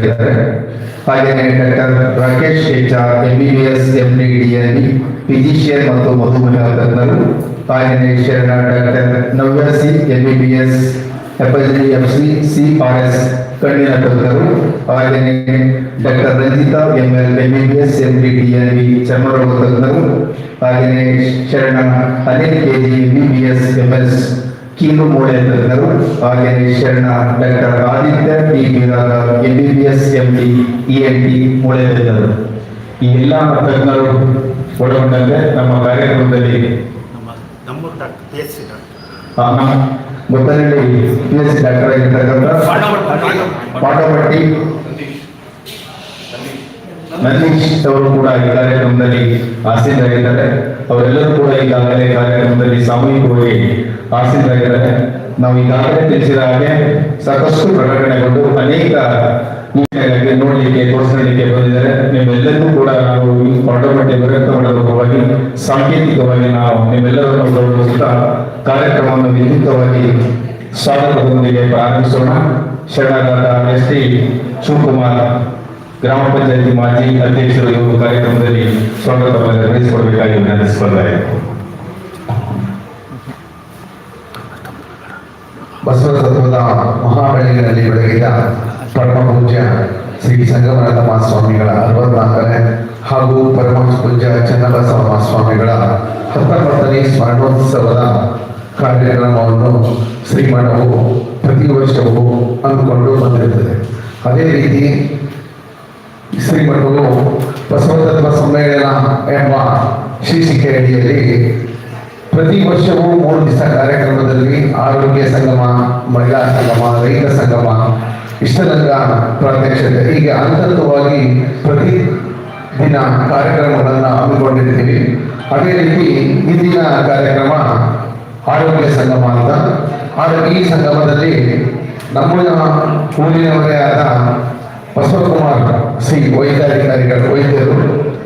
ಇದ್ದಾರೆ ಹಾಗೆಯೇ doctor Rakesh H R M B B S M D D physician ಮತ್ತು ಮಧುಮೇಹ ತಜ್ಞರು ಹಾಗೆಯೇ ಶರಣ doctor Navya C M B B S F F C C R S ಕಣ್ಣಿನ ತಜ್ಞರು ಹಾಗೆಯೇ doctor Ranjitha M L M B B S M D D N B ಚರ್ಮರೋಗ ತಜ್ಞರು ಹಾಗೆಯೇ ಶರಣ Anil K G M B B S M S ಕೀಲು ಮೂಳೆ ತಜ್ಞರು ಹಾಗೆಯೇ ಶರಣ doctor Aditya T Biradar M B B S M D E N T ಮೂಳೆ ತಜ್ಞರು ಈ ಎಲ್ಲ ತಜ್ಞರು ಒಳಗೊಂಡಂತೆ ನಮ್ಮ ಕಾರ್ಯಕ್ರಮದಲ್ಲಿ ಗೊತ್ತಲ್ಲಿ ಪಿ ಎಸ್ ಸಿ ಡಾಕ್ಟರ್. ಆಗಿರ್ತಕ್ಕಂಥ ಪಾಟಪಟ್ಟಿ ನಂದೀಶ್ ಅವರು ಕೂಡ ಈ ಕಾರ್ಯಕ್ರಮದಲ್ಲಿ ಆಸೀನರಾಗಿದ್ದಾರೆ. ಅವರೆಲ್ಲರೂ ಕೂಡ ಈಗಾಗಲೇ ಕಾರ್ಯಕ್ರಮದಲ್ಲಿ ಸಾಮೂಹಿಕವಾಗಿ ಆಸೀನರಾಗಿದ್ದಾರೆ ನಾವು ಈಗಾಗಲೇ ತಿಳಿಸಿದ ಹಾಗೆ ಸಾಕಷ್ಟು ಪ್ರಕಟಣೆಗೊಂಡು ಅನೇಕ ನೋಡಲಿಕ್ಕೆ, ತೋರಿಸಲಿಕ್ಕೆ ಬಂದಿದ್ದಾರೆ. ನಿಮ್ಮೆಲ್ಲರಿಗೂ ಕೂಡ ನಾವು ಆಟೋಮೆಟಿಕ್ ಪಾಟಪಟ್ಟಿ ಬೃಹತ್ತಮಂಡಲವಾಗಿ ಸಾಂಕೇತಿಕವಾಗಿ ನಾವು ನಿಮ್ಮೆಲ್ಲರನ್ನು ಗೌರವಿಸುತ್ತಾ ಕಾರ್ಯಕ್ರಮವನ್ನು ವಿದ್ಯುಕ್ತವಾಗಿ ಸ್ವಾಗತದೊಂದಿಗೆ ಪ್ರಾರಂಭಿಸೋಣ. ಶರಣಾದ ಎಸ್ ಟಿ ಶಿವಕುಮಾರ್ ಗ್ರಾಮ ಪಂಚಾಯತಿ ಮಾಜಿ ಅಧ್ಯಕ್ಷರು ಈ ಒಂದು ಕಾರ್ಯಕ್ರಮದಲ್ಲಿ ಸ್ವಾಗತವನ್ನು ನಿರ್ವಹಿಸಿಕೊಡಬೇಕಾಗಿ ವಿನಂತಿಸಿಕೊಳ್ತಾರೆ ಬಸವ ತತ್ವದ ಮಹಾಬೆಳಗಿನಲ್ಲಿ ಬೆಳಗಿದ ಪರಮ ಪೂಜ್ಯ ಶ್ರೀ ಸಂಗಮನಾಥ ಮಹಾಸ್ವಾಮಿಗಳ ಅರವತ್ನಾಲ್ಕನೇ ಹಾಗೂ ಪರಮ ಪೂಜ್ಯ ಚನ್ನಬಸವ ಮಹಾಸ್ವಾಮಿಗಳ ಹತ್ತೊಂಬತ್ತನೇ ಸ್ಮರಣೋತ್ಸವದ ಕಾರ್ಯಕ್ರಮವನ್ನು ಶ್ರೀಮಠವು ಪ್ರತಿ ವರ್ಷವೂ ಅಂದುಕೊಂಡು ಬಂದಿರುತ್ತದೆ ಅದೇ ರೀತಿ ಶ್ರೀಮಠವು ಬಸವತತ್ವ ಸಮ್ಮೇಳನ ಎಂಬ ಶೀರ್ಷಿಕೆ ಅಡಿಯಲ್ಲಿ ಪ್ರತಿ ವರ್ಷವೂ ಮೂರು ದಿವಸ ಕಾರ್ಯಕ್ರಮದಲ್ಲಿ ಆರೋಗ್ಯ ಸಂಗಮ, ಮಹಿಳಾ ಸಂಗಮ, ರೈತ ಸಂಗಮ ಇಷ್ಟರಂಗ ಪ್ರಾತ್ಯಕ್ಷತೆ ಹೀಗೆ ಹಂತವಾಗಿ ಪ್ರತಿ ದಿನ ಕಾರ್ಯಕ್ರಮಗಳನ್ನು ಹಮ್ಮಿಕೊಂಡಿರ್ತೀವಿ. ಅದೇ ರೀತಿ ಇಂದಿನ ಕಾರ್ಯಕ್ರಮ ಆರೋಗ್ಯ ಸಂಗಮ ಅಂತ. ಆದರೆ ಈ ಸಂಗಮದಲ್ಲಿ ನಮ್ಮ ಊರಿನವರೇ ಆದ ಬಸವಕುಮಾರ್ ಸಿ ವೈದ್ಯಾಧಿಕಾರಿಗಳು ವೈದ್ಯರು.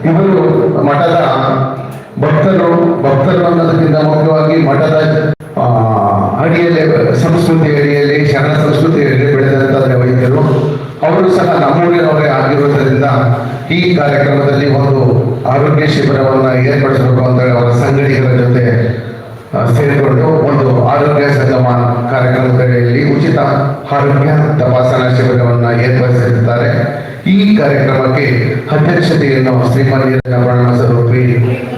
ಇವರು ಮಠದ ಭಕ್ತರು. ಭಕ್ತರು ಅನ್ನೋದಕ್ಕಿಂತ ಮುಖ್ಯವಾಗಿ ಮಠದ ಅಡಿಯಲ್ಲಿ, ಸಂಸ್ಕೃತಿ ಅಡಿಯಲ್ಲಿ, ಶರಣ ಸಂಸ್ಕೃತಿ ಅಡಿಯಲ್ಲಿ ಬೆಳೆದಂತ ವೈದ್ಯರು. ಅವರು ಸಹ ನಮ್ಮೂರಿನವರೇ ಆಗಿರುವುದರಿಂದ ಈ ಕಾರ್ಯಕ್ರಮದಲ್ಲಿ ಒಂದು ಆರೋಗ್ಯ ಶಿಬಿರವನ್ನು ಏರ್ಪಡಿಸಬೇಕು ಅಂತ ಅವರ ಸಂಗಡಿಗರ ಜೊತೆ ಸೇರಿಕೊಂಡು ಒಂದು ಆರೋಗ್ಯ ಸಂಗಮ ಕಾರ್ಯಕ್ರಮದಲ್ಲಿ ಉಚಿತ ಆರೋಗ್ಯ ತಪಾಸಣಾ ಶಿಬಿರವನ್ನು ಏರ್ಪಡಿಸಿರುತ್ತಾರೆ. ಈ ಕಾರ್ಯಕ್ರಮಕ್ಕೆ ಅಧ್ಯಕ್ಷತೆಯನ್ನು ಬಣ್ಣ ಸ್ವರೂಪಿ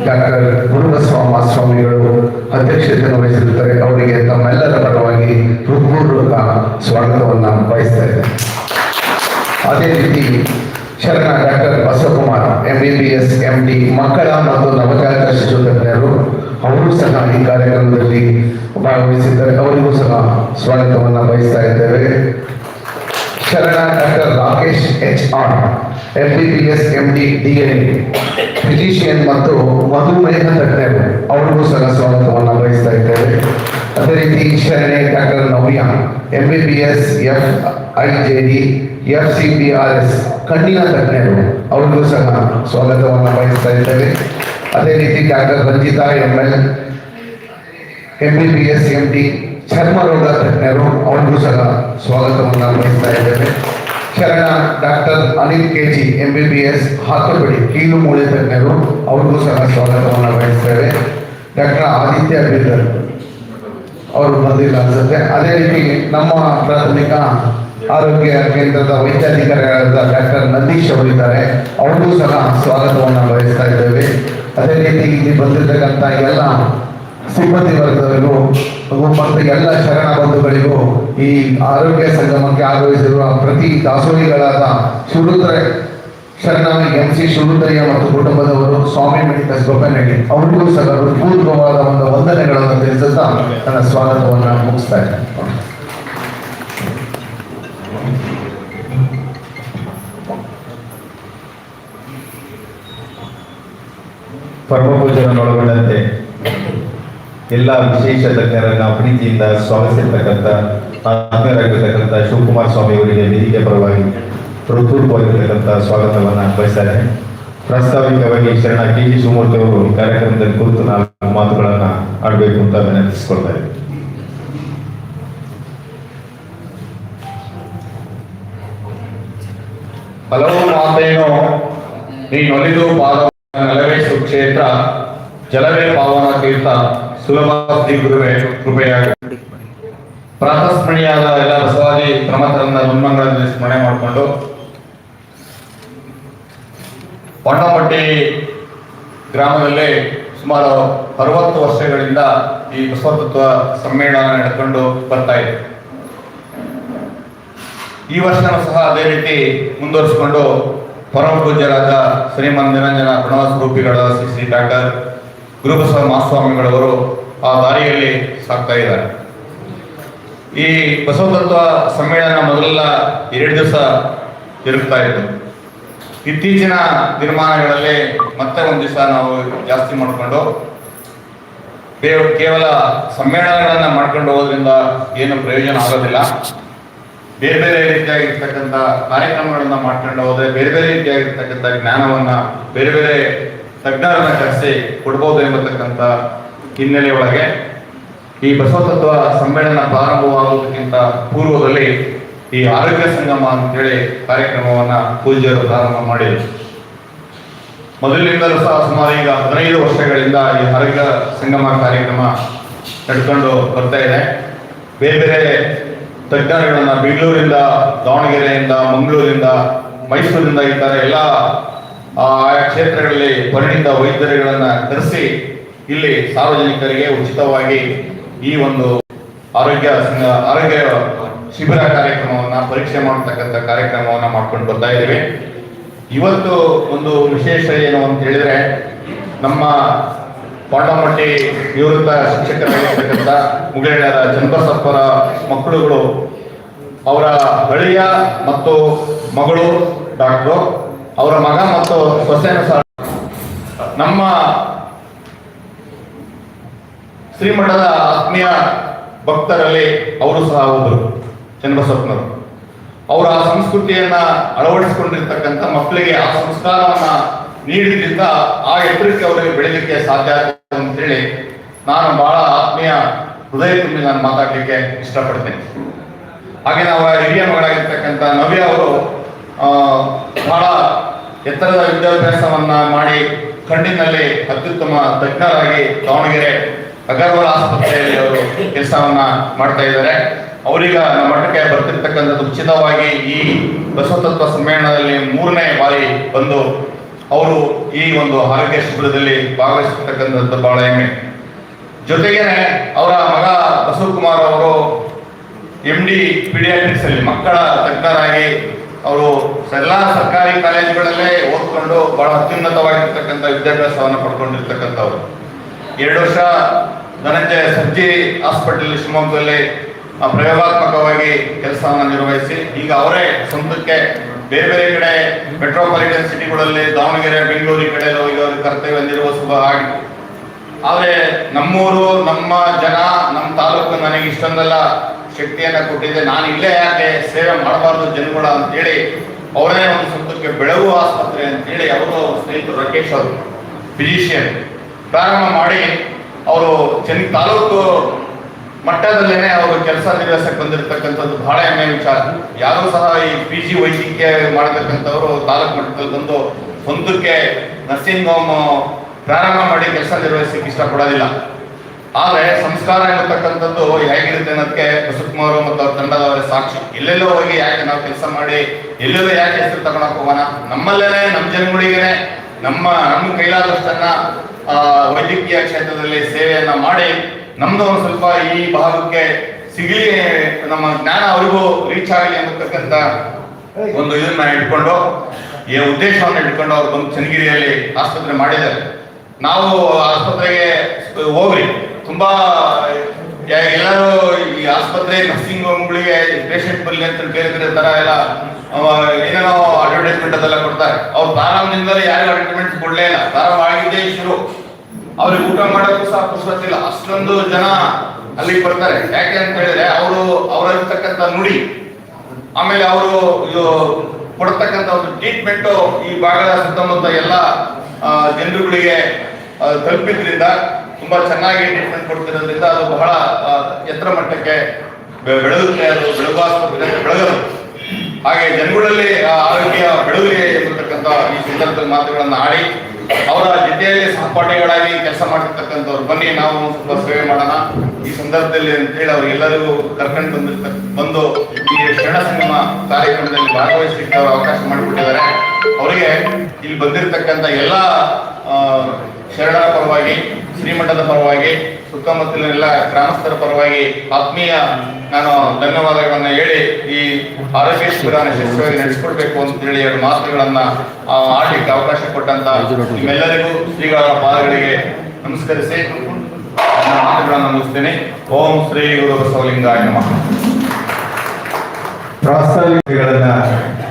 ಡಾಕ್ಟರ್ ಗುರುಸ್ವಾಮ ಸ್ವಾಮಿಗಳು ಅಧ್ಯಕ್ಷತೆಯನ್ನು ವಹಿಸಿರುತ್ತಾರೆ. ಅವರಿಗೆ ತಮ್ಮೆಲ್ಲರ ಪರವಾಗಿ ಹೃತ್ಪೂರ್ವಕ ಸ್ವಾಗತವನ್ನು ಬಯಸ್ತಾ ಇದ್ದಾರೆ ಅದೇ ರೀತಿ ಶರಣ doctor Basavakumar M B B S M D ಮಕ್ಕಳ ಮತ್ತು ನವಜಾತ ಶಿಶು ತಜ್ಞರು, ಅವರು ಸಹ ಈ ಕಾರ್ಯಕ್ರಮದಲ್ಲಿ ಭಾಗವಹಿಸಿದ್ದಾರೆ. ಅವರಿಗೂ ಸಹ ಸ್ವಾಗತವನ್ನು ಬಯಸ್ತಾ ಇದ್ದೇವೆ. ಶರಣ doctor Rakesh H R M B B S M D D N physician ಮತ್ತು ಮಧುಮೇಹ ತಜ್ಞರು, ಅವರಿಗೂ ಸಹ ಸ್ವಾಗತವನ್ನು ಬಯಸ್ತಾ ಇದ್ದೇವೆ. ಅದೇ ರೀತಿ ಶರಣೆ doctor Navya M B B S F I J D F C B R S ಕಣ್ಣಿನ ತಜ್ಞರು ಅವರಿಗೂ ಸಹ ಸ್ವಾಗತವನ್ನು ಬಯಸ್ತಾ ಇದ್ದೇವೆ ಅದೇ ರೀತಿ doctor Ranjitha M L M B B S M D ಚರ್ಮ ರೋಗ ತಜ್ಞರು ಅವರಿಗೂ ಸಹ ಸ್ವಾಗತವನ್ನು ಬಯಸ್ತಾ ಇದ್ದೇವೆ ಶರಣ, doctor Anil K G M B B S ಹಾತುಬಡಿ ಕೀಲು ಮೂಳೆ ತಜ್ಞರು ಅವ್ರಿಗೂ ಸಹ ಸ್ವಾಗತವನ್ನು ಬಯಸ್ತೇವೆ ಡಾಕ್ಟರ್ ಆದಿತ್ಯ ಬಿಲ್ಲರ್ ಅವರು ಬಂದಿಲ್ಲ ಅನ್ಸುತ್ತೆ. ಅದೇ ರೀತಿ ನಮ್ಮ ಪ್ರಾಥಮಿಕ ಆರೋಗ್ಯ ಕೇಂದ್ರದ ವೈದ್ಯಾಧಿಕಾರಿಗಳಾದ ಡಾಕ್ಟರ್ ನಂದೀಶ್ ಅವರಿದ್ದಾರೆ ಅವ್ರಿಗೂ ಸಹ ಸ್ವಾಗತವನ್ನು ಬಯಸ್ತಾ ಇದ್ದೇವೆ. ಅದೇ ರೀತಿ ಇಲ್ಲಿ ಬಂದಿರತಕ್ಕಂತ ಎಲ್ಲ ಸಿಬ್ಬಂದಿ ವರ್ಗದವರಿಗೂ ಮತ್ತು ಎಲ್ಲ ಶರಣ ಬಂಧುಗಳಿಗೂ ಈ ಆರೋಗ್ಯ ಸಂಗಮಕ್ಕೆ ಆಗಮಿಸಿರುವ ಪ್ರತಿ ದಾಸೋಹಿಗಳಾದ ಶಿವರುದ್ರ ಶರಣ ಎಂ ಸಿ ಶಿವರುದ್ರಯ್ಯ ಮತ್ತು ಕುಟುಂಬದವರು, ಸ್ವಾಮಿ ಮೆಡಿಕಲ್ ಗೊಬ್ಬನಹಳ್ಳಿ ಅವರಿಗೂ ಸಹ ಪೂರ್ವವಾದ ಒಂದು ವಂದನೆಗಳನ್ನು ತಿಳಿಸುತ್ತಾ ತನ್ನ ಸ್ವಾಗತವನ್ನು ಮುಗಿಸ್ತಾ ಇದ್ದೇನೆ. ಪರಮ ಒಳಗೊಂಡಂತೆ ಎಲ್ಲ ವಿಶೇಷ ತಜ್ಞರನ್ನ ಪ್ರೀತಿಯಿಂದ ಸ್ವಾಗತಿಸಿರ್ತಕ್ಕಂಥ ಆತ್ಮೀಯರಾಗಿರ್ತಕ್ಕಂಥ ಶಿವಕುಮಾರ ಸ್ವಾಮಿ ಅವರಿಗೆ ವೇದಿಕೆ ಪರವಾಗಿ ಹೃತ್ಪೂರ್ವವಾಗಿರ್ತಕ್ಕಂಥ ಸ್ವಾಗತವನ್ನ ಬಯಸ್ತಾರೆ ಪ್ರಾಸ್ತಾವಿಕವಾಗಿ ಶರಣ ಕೆ. ಜಿ. ಶಿವಮೂರ್ತಿ ಅವರು ಕಾರ್ಯಕ್ರಮದಲ್ಲಿ ಕುರಿತು ನಾಲ್ಕು ಮಾತುಗಳನ್ನ ಆಡಬೇಕು ಅಂತ ವಿನಂತಿಸಿಕೊಳ್ತಾ ಇದ್ದೀನಿ. ಹಲವು ನೀ ನೀನೊಲಿದು ಪಾದ ನೆಲವೇ ಸುಕ್ಷೇತ್ರ ಜಲವೇ ಪಾವನ ತೀರ್ಥ ಸುಲಭ ಗುರುವೆ ಕೃಪೆಯಾಗ ಪ್ರಾತಸ್ಮರಣೀಯಾದ ಎಲ್ಲ ಬಸವಾದಿ ಪ್ರಮತರನ್ನ ಮುನ್ಮಂಗಳದಲ್ಲಿ ಸ್ಮರಣೆ ಮಾಡಿಕೊಂಡು ಪೊನ್ನಮಟ್ಟಿ ಗ್ರಾಮದಲ್ಲಿ ಸುಮಾರು ಅರವತ್ತು ವರ್ಷಗಳಿಂದ ಈ ಬಸವತತ್ವ ಸಮ್ಮೇಳನ ನಡ್ಕೊಂಡು ಬರ್ತಾ ಇದೆ. ಈ ವರ್ಷನೂ ಸಹ ಅದೇ ರೀತಿ ಮುಂದುವರಿಸಿಕೊಂಡು ಪರಮ ಪೂಜ್ಯರಾದ ಶ್ರೀಮನ್ ನಿರಂಜನ ಪ್ರಣವ ಸ್ವರೂಪಿಗಳಾದ ಶ್ರೀ ಶ್ರೀ ಡಾಕ್ಟರ್ ಗುರುಬಸವ ಮಹಾಸ್ವಾಮಿಗಳವರು ಆ ದಾರಿಯಲ್ಲಿ ಸಾಕ್ತಾ ಇದ್ದಾರೆ. ಈ ಬಸವತತ್ವ ಸಮ್ಮೇಳನ ಮೊದಲೆಲ್ಲ ಎರಡು ದಿವಸ ತಿರುಗ್ತಾ ಇತ್ತು. ಇತ್ತೀಚಿನ ದಿನಮಾನಗಳಲ್ಲಿ ಮತ್ತೆ ಒಂದು ದಿವಸ ನಾವು ಜಾಸ್ತಿ ಮಾಡಿಕೊಂಡು ಕೇವಲ ಸಮ್ಮೇಳನಗಳನ್ನು ಮಾಡ್ಕೊಂಡು ಹೋಗೋದ್ರಿಂದ ಏನು ಪ್ರಯೋಜನ ಆಗೋದಿಲ್ಲ. ಬೇರೆ ಬೇರೆ ರೀತಿಯಾಗಿರ್ತಕ್ಕಂಥ ಕಾರ್ಯಕ್ರಮಗಳನ್ನ ಮಾಡ್ಕೊಂಡು ಹೋದ್ರೆ ಬೇರೆ ಬೇರೆ ರೀತಿಯಾಗಿರ್ತಕ್ಕಂಥ ಜ್ಞಾನವನ್ನ ಬೇರೆ ಬೇರೆ ತಜ್ಞರನ್ನ ಕರೆಸಿ ಕೊಡ್ಬೋದು ಎಂಬತಕ್ಕಂಥ ಹಿನ್ನೆಲೆ ಒಳಗೆ ಈ ಬಸವತತ್ವ ಸಮ್ಮೇಳನ ಪ್ರಾರಂಭವಾಗುವುದಕ್ಕಿಂತ ಪೂರ್ವದಲ್ಲಿ ಈ ಆರೋಗ್ಯ ಸಂಗಮ ಅಂತೇಳಿ ಕಾರ್ಯಕ್ರಮವನ್ನ ಪೂಜ್ಯರು ಪ್ರಾರಂಭ ಮಾಡಿ ಮೊದಲಿನಿಂದಲೂ ಸಹ ಸುಮಾರು ಈಗ ಹದಿನೈದು ವರ್ಷಗಳಿಂದ ಈ ಆರೋಗ್ಯ ಸಂಗಮ ಕಾರ್ಯಕ್ರಮ ನಡ್ಕೊಂಡು ಬರ್ತಾ ಇದೆ. ಬೇರೆ ಬೇರೆ ತಜ್ಞರುಗಳನ್ನ ಬೆಂಗಳೂರಿಂದ, ದಾವಣಗೆರೆಯಿಂದ, ಮಂಗಳೂರಿಂದ, ಮೈಸೂರಿಂದ ಇದ್ದಾರೆ. ಎಲ್ಲ ಆಯಾ ಕ್ಷೇತ್ರಗಳಲ್ಲಿ ಪರಿಣಿತ ವೈದ್ಯರುಗಳನ್ನ ಕರೆಸಿ ಇಲ್ಲಿ ಸಾರ್ವಜನಿಕರಿಗೆ ಉಚಿತವಾಗಿ ಈ ಒಂದು ಆರೋಗ್ಯ ಆರೋಗ್ಯ ಶಿಬಿರ ಕಾರ್ಯಕ್ರಮವನ್ನ, ಪರೀಕ್ಷೆ ಮಾಡತಕ್ಕಂಥ ಕಾರ್ಯಕ್ರಮವನ್ನ ಮಾಡ್ಕೊಂಡು ಬರ್ತಾ ಇದ್ದೀವಿ. ಇವತ್ತು ಒಂದು ವಿಶೇಷ ಏನು ಅಂತ ಹೇಳಿದ್ರೆ, ನಮ್ಮ ಪಾಂಡಮಟ್ಟಿ ನಿವೃತ್ತ ಶಿಕ್ಷಕರಾಗಿರ್ತಕ್ಕಂಥ ಮುಗಳೇಡರ ಚನ್ನಬಸಪ್ಪರ ಮಕ್ಕಳುಗಳು, ಅವರ ಹಳಿಯ ಮತ್ತು ಮಗಳು ಡಾಕ್ಟ್ರು, ಅವರ ಮಗ ಮತ್ತು ಸೊಸೆಯನ್ನು ಸಹ ನಮ್ಮ ಶ್ರೀಮಠದ ಆತ್ಮೀಯ ಭಕ್ತರಲ್ಲಿ ಅವರು ಸಹ ಒಬ್ಬರು ಚನ್ನಬಸಪ್ಪನವರು ಅವರ ಆ ಸಂಸ್ಕೃತಿಯನ್ನ ಅಳವಡಿಸಿಕೊಂಡಿರ್ತಕ್ಕಂಥ ಮಕ್ಕಳಿಗೆ ಆ ಸಂಸ್ಕಾರವನ್ನ ನೀಡಿದ್ರಿಂದ ಆ ಎತ್ತರಕ್ಕೆ ಅವರಿಗೆ ಬೆಳೀಲಿಕ್ಕೆ ಸಾಧ್ಯ ಆಗ್ತದೆ ಅಂತ ಹೇಳಿ ನಾನು ಬಹಳ ಆತ್ಮೀಯ ಹೃದಯ ತುಂಬಿ ನಾನು ಮಾತಾಡ್ಲಿಕ್ಕೆ ಇಷ್ಟಪಡ್ತೇನೆ. ಹಾಗೆ ನಾವು ಹಿರಿಯ ಮಗಳಾಗಿರ್ತಕ್ಕಂಥ ನವ್ಯ ಅವರು ಬಹಳ ಎತ್ತರದ ವಿದ್ಯಾಭ್ಯಾಸವನ್ನ ಮಾಡಿ ಕಣ್ಣಿನಲ್ಲಿ ಅತ್ಯುತ್ತಮ ತಜ್ಞರಾಗಿ ದಾವಣಗೆರೆ ಅಗರ್ವಾಲ್ ಆಸ್ಪತ್ರೆಯಲ್ಲಿ ಅವರು ಕೆಲಸವನ್ನ ಮಾಡ್ತಾ ಇದ್ದಾರೆ. ಅವರೀಗ ನಮ್ಮ ಮಠಕ್ಕೆ ಬರ್ತಿರ್ತಕ್ಕಂಥದ್ದು ಉಚಿತವಾಗಿ ಈ ಬಸವತತ್ವ ಸಮ್ಮೇಳನದಲ್ಲಿ ಮೂರನೇ ಬಾರಿ ಬಂದು ಅವರು ಈ ಒಂದು ಆರೋಗ್ಯ ಶಿಬಿರದಲ್ಲಿ ಭಾಗವಹಿಸಿರ್ತಕ್ಕಂಥದ್ದು ಬಹಳ ಹೆಮ್ಮೆ. ಜೊತೆಗೇನೆ ಅವರ ಮಗ ಬಸವಕುಮಾರ್ ಅವರು ಎಂ ಡಿ ಪಿಡಿಯಾಟ್ರಿಕ್ಸ್ ಅಲ್ಲಿ ಮಕ್ಕಳ ತಜ್ಞರಾಗಿ ಅವರು ಎಲ್ಲ ಸರ್ಕಾರಿ ಕಾಲೇಜುಗಳಲ್ಲೇ ಓದ್ಕೊಂಡು ಬಹಳ ಅತ್ಯುನ್ನತವಾಗಿರ್ತಕ್ಕಂಥ ವಿದ್ಯಾಭ್ಯಾಸವನ್ನು ಪಡ್ಕೊಂಡಿರ್ತಕ್ಕಂಥವ್ರು. ಎರಡು ವರ್ಷ ಧನಂಜಯ ಸರ್ಜಿ ಹಾಸ್ಪಿಟಲ್ ಶಿವಮೊಗ್ಗದಲ್ಲಿ ಪ್ರಯೋಗಾತ್ಮಕವಾಗಿ ಕೆಲಸವನ್ನು ನಿರ್ವಹಿಸಿ ಈಗ ಅವರೇ ಸ್ವಂತಕ್ಕೆ ಬೇರೆ ಬೇರೆ ಕಡೆ ಮೆಟ್ರೋಪಾಲಿಟನ್ ಸಿಟಿಗಳಲ್ಲಿ ದಾವಣಗೆರೆ, ಬೆಂಗಳೂರು ಕಡೆ ಹೋಗಿ ಕರ್ತವ್ಯ ನಿರ್ವಹಿಸುವ ಹಾಗೆ. ಆದ್ರೆ ನಮ್ಮೂರು, ನಮ್ಮ ಜನ, ನಮ್ಮ ತಾಲೂಕು ನನಗೆ ಇಷ್ಟೊಂದೆಲ್ಲ ಶಕ್ತಿಯನ್ನ ಕೊಟ್ಟಿದೆ. ನಾನು ಇಲ್ಲೇ ಯಾಕೆ ಸೇವೆ ಮಾಡಬಾರ್ದು ಜನಗಳ ಅಂತೇಳಿ ಅವರೇ ಒಂದು ಸ್ವಂತಕ್ಕೆ ಬೆಳಗು ಆಸ್ಪತ್ರೆ ಅಂತೇಳಿ ಅವರು ಸ್ನೇಹಿತರು ರಾಕೇಶ್ ಅವರು ಫಿಸಿಷಿಯನ್ ಪ್ರಾರಂಭ ಮಾಡಿ ಅವರು ಚೆನ್ನ ತಾಲೂಕು ಮಟ್ಟದಲ್ಲೇನೆ ಅವರು ಕೆಲಸ ನಿರ್ವಹಿಸಕ್ಕೆ ಬಂದಿರತಕ್ಕಂಥದ್ದು ಬಹಳ ಹೆಮ್ಮೆಯ ವಿಚಾರ. ಯಾರು ಸಹ ಈ ಪಿ ಜಿ ವೈದ್ಯಕೀಯ ಮಾಡತಕ್ಕಂಥವ್ರು ತಾಲೂಕು ಮಟ್ಟದಲ್ಲಿ ಬಂದು ಹೊಂದಕ್ಕೆ ನರ್ಸಿಂಗ್ ಹೋಮ್ ಪ್ರಾರಂಭ ಮಾಡಿ ಕೆಲಸ ನಿರ್ವಹಿಸಕ್ಕೆ ಇಷ್ಟಪಡೋದಿಲ್ಲ. ಆದ್ರೆ ಸಂಸ್ಕಾರ ಎಂಬತಕ್ಕಂಥದ್ದು ಹೇಗಿರುತ್ತೆ ಅನ್ನೋದಕ್ಕೆ ಬಸವಕುಮಾರ್ ಮತ್ತು ಅವ್ರ ತಂಡದವರ ಸಾಕ್ಷಿ. ಎಲ್ಲೆಲ್ಲೋ ಹೋಗಿ ಯಾಕೆ ನಾವು ಕೆಲಸ ಮಾಡಿ ಎಲ್ಲೆಲ್ಲೋ ಯಾಕೆ ಹೆಸರು ತಗೊಳಕ್ ಹೋಗೋಣ? ನಮ್ಮಲ್ಲೇನೆ ನಮ್ಮ ಜನಗಳಿಗೇನೆ ನಮ್ಮ ನಮ್ಮ ಕೈಲಾದಷ್ಟನ್ನ ಆ, ವೈದ್ಯಕೀಯ ಕ್ಷೇತ್ರದಲ್ಲಿ ಸೇವೆಯನ್ನ ಮಾಡಿ ನಮ್ದು ಸ್ವಲ್ಪ ಈ ಭಾಗಕ್ಕೆ ಸಿಗಲಿ, ನಮ್ಮ ಜ್ಞಾನ ಅವರಿಗೂ ರೀಚ್ ಆಗಲಿ ಅನ್ನತಕ್ಕಂಥ ಒಂದು ಇದನ್ನ ಇಟ್ಕೊಂಡು, ಈ ಉದ್ದೇಶವನ್ನು ಇಟ್ಕೊಂಡು ಅವ್ರು ಬಂದು ಚನ್ನಗಿರಿಯಲ್ಲಿ ಆಸ್ಪತ್ರೆ ಮಾಡಿದ್ದಾರೆ. ನಾವು ಆಸ್ಪತ್ರೆಗೆ ಹೋಗ್ರಿ. ತುಂಬಾ ಎಲ್ಲರೂ ಈ ಆಸ್ಪತ್ರೆ ನರ್ಸಿಂಗ್ ಹೋಮ್ಗಳಿಗೆ ಪೇಷಂಟ್ ಬರಲಿ ಅಂತ ಬೇರೆ ಬೇರೆ ತರ ಎಲ್ಲ ಏನೇನೋ ಅಡ್ವರ್ಟೈಸ್ಮೆಂಟ್ ಅದೆಲ್ಲ ಕೊಡ್ತಾರೆ. ಅವ್ರು ಪ್ರಾರಂಭದಿಂದಲೇ ಯಾರಿಗೂ ಅಡ್ವರ್ಟೈಸ್ಮೆಂಟ್ ಕೊಡ್ಲೇ ಇಲ್ಲ. ಪ್ರಾರಂಭ ಆಗಿದ್ದೇ ಶುರು. ಅವ್ರಿಗೆ ಊಟ ಮಾಡೋಕ್ಕೂ ಸಹ ಪುಷ್ಪತ್ತಿಲ್ಲ ಅಷ್ಟೊಂದು ಜನ ಅಲ್ಲಿಗೆ ಬರ್ತಾರೆ. ಯಾಕೆ ಅಂತ ಹೇಳಿದ್ರೆ ಅವರು ಅವರಿರ್ತಕ್ಕಂಥ ನುಡಿ, ಆಮೇಲೆ ಅವರು ಇದು ಕೊಡ್ತಕ್ಕಂಥ ಒಂದು ಟ್ರೀಟ್ಮೆಂಟ್ ಈ ಭಾಗದ ಸುತ್ತಮುತ್ತ ಎಲ್ಲ ಜನರುಗಳಿಗೆ ತಲುಪಿದ್ರಿಂದ ತುಂಬಾ ಚೆನ್ನಾಗಿ ಟ್ರೀಟ್ಮೆಂಟ್ ಕೊಡ್ತಿರೋದ್ರಿಂದ ಅದು ಬಹಳ ಎತ್ತರ ಮಟ್ಟಕ್ಕೆ ಬೆಳಗುತ್ತೆ. ಅದು ಬೆಳಗಾಸ್ಪತ್ರೆ ಬೆಳಗದು. ಹಾಗೆ ಜನಗಳಲ್ಲಿ ಆರೋಗ್ಯ ಬೆಳವಣಿಗೆ ಎಂಬತಕ್ಕಂಥ ಈ ಸಂದರ್ಭದಲ್ಲಿ ಮಾತುಗಳನ್ನು ಆಡಿ ಅವರ ಜೊತೆಯಲ್ಲಿ ಸಹಪಾಠಿಗಳಾಗಿ ಕೆಲಸ ಮಾಡಿರ್ತಕ್ಕಂಥವ್ರು ಬನ್ನಿ, ನಾವು ಸ್ವಲ್ಪ ಸೇವೆ ಮಾಡೋಣ. ಈ ಸಂದರ್ಭದಲ್ಲಿ ಅಂತೇಳಿ ಅವರಿಗೆಲ್ಲರಿಗೂ ಕರ್ಕೊಂಡು ಬಂದಿರ್ತ, ಬಂದು ಈ ಶರಣ ಸಂಗಮ ಕಾರ್ಯಕ್ರಮದಲ್ಲಿ ಭಾಗವಹಿಸಲಿಕ್ಕೆ ಅವರು ಅವಕಾಶ ಮಾಡಿಕೊಟ್ಟಿದ್ದಾರೆ. ಅವರಿಗೆ ಇಲ್ಲಿ ಬಂದಿರತಕ್ಕಂಥ ಎಲ್ಲ ಶರಣರ ಪರವಾಗಿ, ಶ್ರೀಮಠದ ಪರವಾಗಿ, ಸುತ್ತಮುತ್ತಲಿನ ಗ್ರಾಮಸ್ಥರ ಪರವಾಗಿ ಆತ್ಮೀಯ ನಾನು ಧನ್ಯವಾದಗಳನ್ನು ಹೇಳಿ ಈ ಆರೋಗ್ಯ ಶಿಬಿರನ ಯಶಸ್ವಿಯಾಗಿ ನಡೆಸಿಕೊಡ್ಬೇಕು ಅಂತ ಹೇಳಿ ಎರಡು ಮಾತುಗಳನ್ನ ಆಡ್ಲಿಕ್ಕೆ ಅವಕಾಶ ಕೊಟ್ಟಂತ ನಿಮ್ಮೆಲ್ಲರಿಗೂ ಶ್ರೀಗಳ ಪಾದಗಳಿಗೆ ನಮಸ್ಕರಿಸಿ, ನನ್ನ ಮಾತುಗಳನ್ನು ಮುಗಿಸ್ತೇನೆ. ಓಂ ಶ್ರೀ ಗುರು ಬಸವಲಿಂಗಾಯ ನಮಃ. ಪ್ರಾಸ್ತಾವಿಕಗಳನ್ನ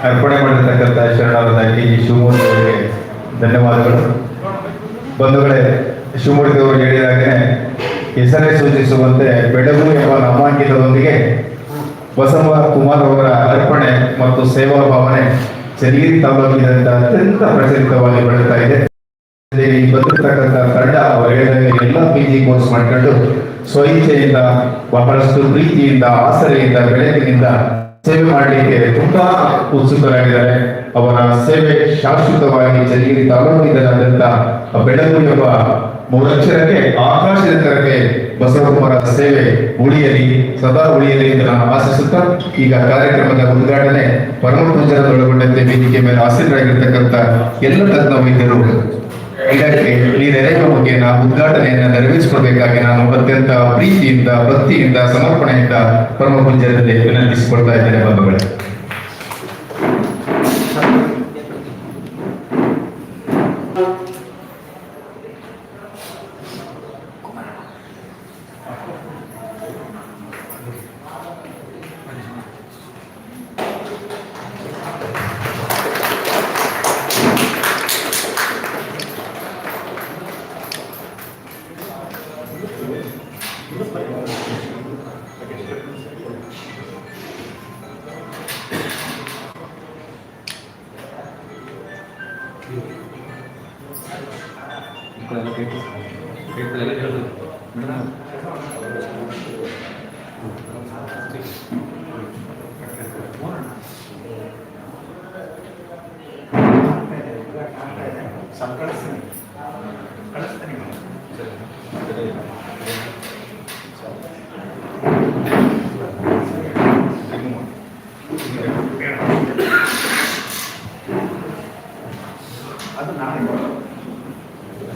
ಅರ್ಪಣೆ ಮಾಡಿರ್ತಕ್ಕಂಥ ಶರಣರಾದ ಕೆ ಧನ್ಯವಾದಗಳು. ಬಂಧುಗಳೇ ಶಿವಮೂರ್ತಿ ಅವರು ಹೇಳಿದಾಗೆ ಹೆಸರೇ ಸೂಚಿಸುವಂತೆ ಬೆಡಗು ಎಂಬ ನಾಮಾಂಕಿತದೊಂದಿಗೆ ಬಸವ ಕುಮಾರ್ ಅವರ ಅರ್ಪಣೆ ಮತ್ತು ಸೇವಾ ಭಾವನೆ ಚನ್ನಗಿರಿ ತಾಲೂಕಿನಿಂದ ಅತ್ಯಂತ ಪ್ರಚಲಿತವಾಗಿ ಬೆಳೀತಾ ಇದೆ. ಬಂದಿರ್ತಕ್ಕಂಥ ತಂಡ, ಅವರು ಹೇಳಿದಾಗ ಎಲ್ಲ ಪಿ ಜಿ ಕೋರ್ಸ್ ಮಾಡ್ಕೊಂಡು ಸ್ವಇಚ್ಛೆಯಿಂದ, ಬಹಳಷ್ಟು ಪ್ರೀತಿಯಿಂದ, ಆಸರೆಯಿಂದ, ಬೆಳಕಿನಿಂದ ಸೇವೆ ಮಾಡಲಿಕ್ಕೆ ತುಂಬಾ ಉತ್ಸುಕರಾಗಿದ್ದಾರೆ. ಅವರ ಸೇವೆ ಶಾಶ್ವತವಾಗಿ ಚನ್ನಗಿರಿ ತಾಲೂಕಿನಾದ್ಯಂತ ಬೆಳಗು ಎಂಬ ಮೂರಕ್ಷರಕ್ಕೆ ತರಕ್ಕೆ ಬಸವಕುಮಾರ ಸೇವೆ ಉಳಿಯಲಿ, ಸದಾ ಉಳಿಯಲಿ ಎಂದು ನಾನು ಆಶಿಸುತ್ತಾ, ಈಗ ಕಾರ್ಯಕ್ರಮದ ಉದ್ಘಾಟನೆ ಪರಮ ಪೂಜಾರದೊಳಗೊಂಡಂತೆ ವೇದಿಕೆ ಮೇಲೆ ಆಸೀನರಾಗಿರ್ತಕ್ಕಂಥ ಎಲ್ಲ ತಜ್ಞ ವೈದ್ಯರು. ಇದಕ್ಕೆ ಈ ನೆರೆಯ ನಾವು ಉದ್ಘಾಟನೆಯನ್ನು ನೆರವೇರಿಸಿಕೊಳ್ಬೇಕಾಗಿ ನಾನು ಅತ್ಯಂತ ಪ್ರೀತಿಯಿಂದ, ಭಕ್ತಿಯಿಂದ, ಸಮರ್ಪಣೆಯಿಂದ ಪರಮ ಪೂಜ್ಯರಲ್ಲಿ ವಿನಂತಿಸಿಕೊಳ್ತಾ ಇದ್ದೇನೆ ಬಂಧುಗಳೇ.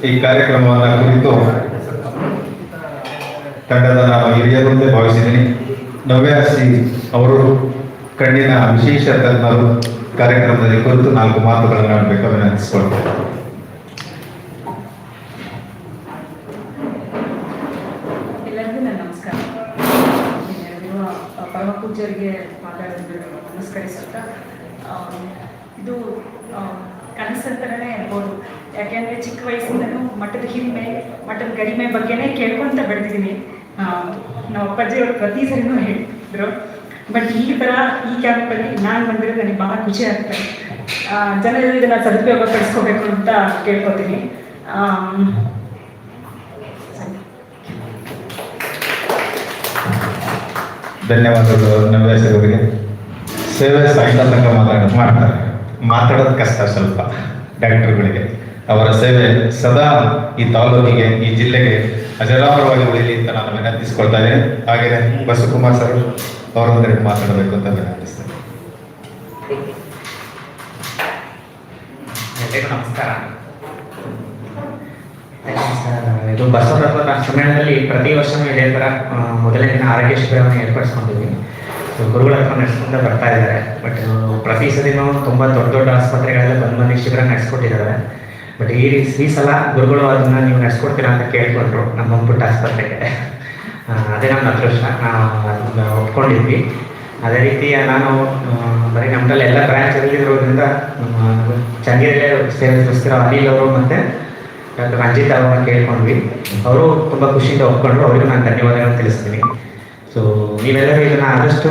ಈ ಕಾರ್ಯಕ್ರಮವನ್ನು ಕುರಿತು ತಂಡದ ನಾನು ಹಿರಿಯರಂತೆ ಭಾವಿಸಿದ್ದೀನಿ. ನವ್ಯಾಸಿ ಅವರು ಕಣ್ಣಿನ ವಿಶೇಷ ತಜ್ಞರು ಕಾರ್ಯಕ್ರಮದಲ್ಲಿ ಕುರಿತು ನಾಲ್ಕು ಮಾತುಗಳನ್ನು ಆಡಬೇಕು ವಿನಂತಿಸಿಕೊಳ್ತೇನೆ ಎಲ್ಲರಿಗೂ ನನ್ನ ನಮಸ್ಕಾರ. ಪರಮ ಪೂಜ್ಯರಿಗೆ ಮಾತಾಡೋದು ನಮಸ್ಕರಿಸುತ್ತಾ ಇದು ಆಮ್, ಕನಸಂತರನೇ ಇರ್ಬೋದು ಯಾಕೆಂದರೆ ಚಿಕ್ಕ ವಯಸ್ಸಿಂದನೂ ಮಠದ ಹಿರಿಮೆ ಮಠದ ಗರಿಮೆ ಬಗ್ಗೆನೇ ಕೇಳ್ಕೊಂತ ಬೆಳೆದಿದ್ದೀನಿ. ನಮ್ಮ ಅಪ್ಪಾಜಿಯವರು ಪ್ರತಿ ಸರಿನೂ ಹೇಳಿದ್ರು. ಬಟ್ ಈ ಥರ ಈ ಕ್ಯಾಂಪಲ್ಲಿ ನಾನು ಬಂದಿರೋದು ನನಗೆ ಭಾಳ ಖುಷಿ ಆಗ್ತದೆ ಜನರಲ್ಲಿ ಇದನ್ನ ಸದುಪಯೋಗ ಪಡಿಸ್ಕೋಬೇಕು ಅಂತ ಕೇಳ್ಕೊತೀನಿ. ಧನ್ಯವಾದಗಳು ನವ್ಯಾಸಿ ಅವರಿಗೆ ಸೇವೆ ಸಾಹಿತ್ಯ ತನಕ ಮಾತಾಡ ಮಾಡ್ತಾರೆ. ಮಾತಾಡೋದು ಕಷ್ಟ ಸ್ವಲ್ಪ ಡಾಕ್ಟರ್ಗಳಿಗೆ. ಅವರ ಸೇವೆ ಸದಾ ಈ ತಾಲೂಕಿಗೆ, ಈ ಜಿಲ್ಲೆಗೆ ಅಜರಾಮರವಾಗಿ ಉಳಿಯಲಿ ಅಂತ ನಾನು ವಿನಂತಿಸ್ಕೊಳ್ತಾ ಇದ್ದೇನೆ. ಹಾಗೆ ಬಸವಕುಮಾರ್ ಸರ್ ಅವರೊಂದಿಗೆ ಮಾತಾಡಬೇಕು ಅಂತ ವಿನಂತಿಸ್ತೇನೆ. ನಮಸ್ಕಾರ. ಇದು ಬಸವರತ್ನ ಸಮ್ಮೇಳನದಲ್ಲಿ ಪ್ರತಿ ವರ್ಷವೂ ಇದೇ ಥರ ಮೊದಲೇ ಮೊದಲನೇ ದಿನ ಆರೋಗ್ಯ ಶಿಬಿರವನ್ನು ಏರ್ಪಡಿಸ್ಕೊಂಡಿದ್ವಿ ಗುರುಗಳ ಹತ್ರ ನಡೆಸ್ಕೊಂಡು ಬರ್ತಾ ಇದ್ದಾರೆ. ಬಟ್ ಪ್ರತಿ ಸದಿನೂ ತುಂಬ ದೊಡ್ಡ ದೊಡ್ಡ ಆಸ್ಪತ್ರೆಗಳೆಲ್ಲ ಬಂದು ಬಂದು ಶಿಬಿರ ನಡೆಸ್ಕೊಟ್ಟಿದ್ದಾರೆ. ಬಟ್ ಈ ಈ ಸಲ ಗುರುಗಳು ಅದನ್ನ ನೀವು ನಡೆಸ್ಕೊಡ್ತೀರಾ ಅಂತ ಕೇಳ್ಕೊಂಡ್ರು ನಮ್ಮ ಪುಟ್ಟ ಆಸ್ಪತ್ರೆಗೆ. ಅದೇ ನಮ್ಮ ಅದೃಷ್ಟ. ನಾವು ಒಪ್ಕೊಂಡಿದ್ವಿ. ಅದೇ ರೀತಿ ನಾನು ಬರೀ ನಮ್ಮಲ್ಲಿ ಎಲ್ಲ ಬ್ರಾಂಚ್ ಇರೋದ್ರಿಂದ ಸೇವೆ ಸಲ್ಲಿಸ್ತಿರೋ ಅನಿಲ್ ಅವರು ಮತ್ತೆ ಡಾಕ್ಟರ್ ರಂಜಿತ್ ಅವರನ್ನ ಕೇಳ್ಕೊಂಡ್ವಿ. ಅವರು ತುಂಬ ಖುಷಿಯಿಂದ ಒಪ್ಕೊಂಡ್ರು. ಅವ್ರಿಗೆ ನಾನು ಧನ್ಯವಾದಗಳನ್ನು ತಿಳಿಸ್ತೀನಿ. ಸೊ ನೀವೆಲ್ಲರೂ ಇದನ್ನ ಆದಷ್ಟು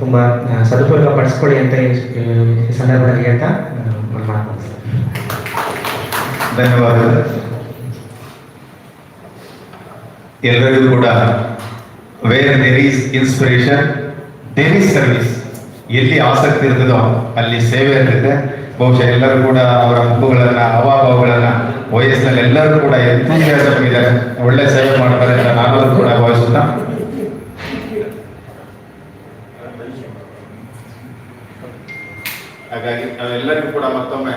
ತುಂಬ ಸದುಪಯೋಗ ಪಡಿಸ್ಕೊಳ್ಳಿ ಅಂತ ಈ ಸಂದರ್ಭದಲ್ಲಿ ಅಂತ ಆ, ನನ್ನ ಮಾತು ಮುಗಿಸ್ತೇನೆ. ಧನ್ಯವಾದಗಳು. ಎಲ್ಲರಿಗೂ ಕೂಡ where there is inspiration there is service. ಎಲ್ಲಿ ಆಸಕ್ತಿ ಇರ್ತದೋ ಅಲ್ಲಿ ಸೇವೆ ಇರ್ತದೆ ಬಹುಶಃ ಎಲ್ಲರೂ ಕೂಡ ಅವರ ಮುಖಗಳನ್ನ, ಹಾವಭಾವಗಳನ್ನ, ವಯಸ್ಸಿನಲ್ಲಿ ಎಲ್ಲರೂ ಕೂಡ ಎಂತೂಸಿಯಾಸಮ್ ಇದೆ. ಒಳ್ಳೆ ಸೇವೆ ಮಾಡ್ತಾರೆ ಅಂತ ನಾನು ಕೂಡ ಭಾವಿಸುತ್ತಾ. ಹಾಗಾಗಿ ನಾವೆಲ್ಲರಿಗೂ ಕೂಡ ಮತ್ತೊಮ್ಮೆ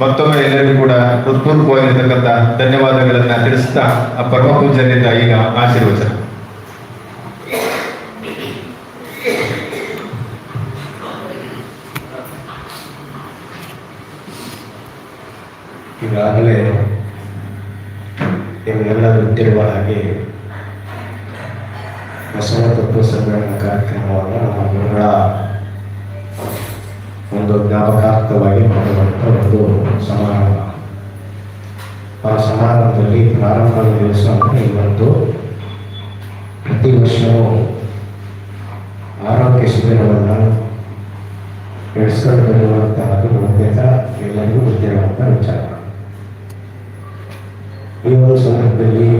ಮತ್ತೊಮ್ಮೆ ಎಲ್ಲರಿಗೂ ಕೂಡ ಹೃತ್ಪೂರ್ವಕವಾಗಿರ್ತಕ್ಕಂಥ ಧನ್ಯವಾದಗಳನ್ನ ತಿಳಿಸ್ತಾ ಆ ಪರಮ ಪೂಜನಿಂದ ಈಗ ಆಶೀರ್ವಚನ. ಈಗಾಗಲೇ ನಿಮಗೆಲ್ಲರೂ ಗೊತ್ತಿರುವ ಹಾಗೆ ಬಸವ ತತ್ವ ಸಮ್ಮೇಳನ ಕಾರ್ಯಕ್ರಮವನ್ನು ನಮ್ಮ ಗುರುಗಳ ಒಂದು ಜ್ಞಾಪಕಾರ್ಥವಾಗಿ ಮಾಡುವಂಥ ಒಂದು ಸಮಾರಂಭ. ಆ ಸಮಾರಂಭದಲ್ಲಿ ಪ್ರಾರಂಭದ ದಿವಸ ಅಂದರೆ ಇವತ್ತು ಪ್ರತಿ ವರ್ಷವೂ ಆರೋಗ್ಯ ಶಿಬಿರವನ್ನು ನಡೆಸ್ಕೊಂಡು ಬರುವಂತಹದ್ದು ಬಹುತೇಕ ಎಲ್ಲರಿಗೂ ಗೊತ್ತಿರುವಂಥ ವಿಚಾರ. ಈ ಒಂದು ಸಂದರ್ಭದಲ್ಲಿ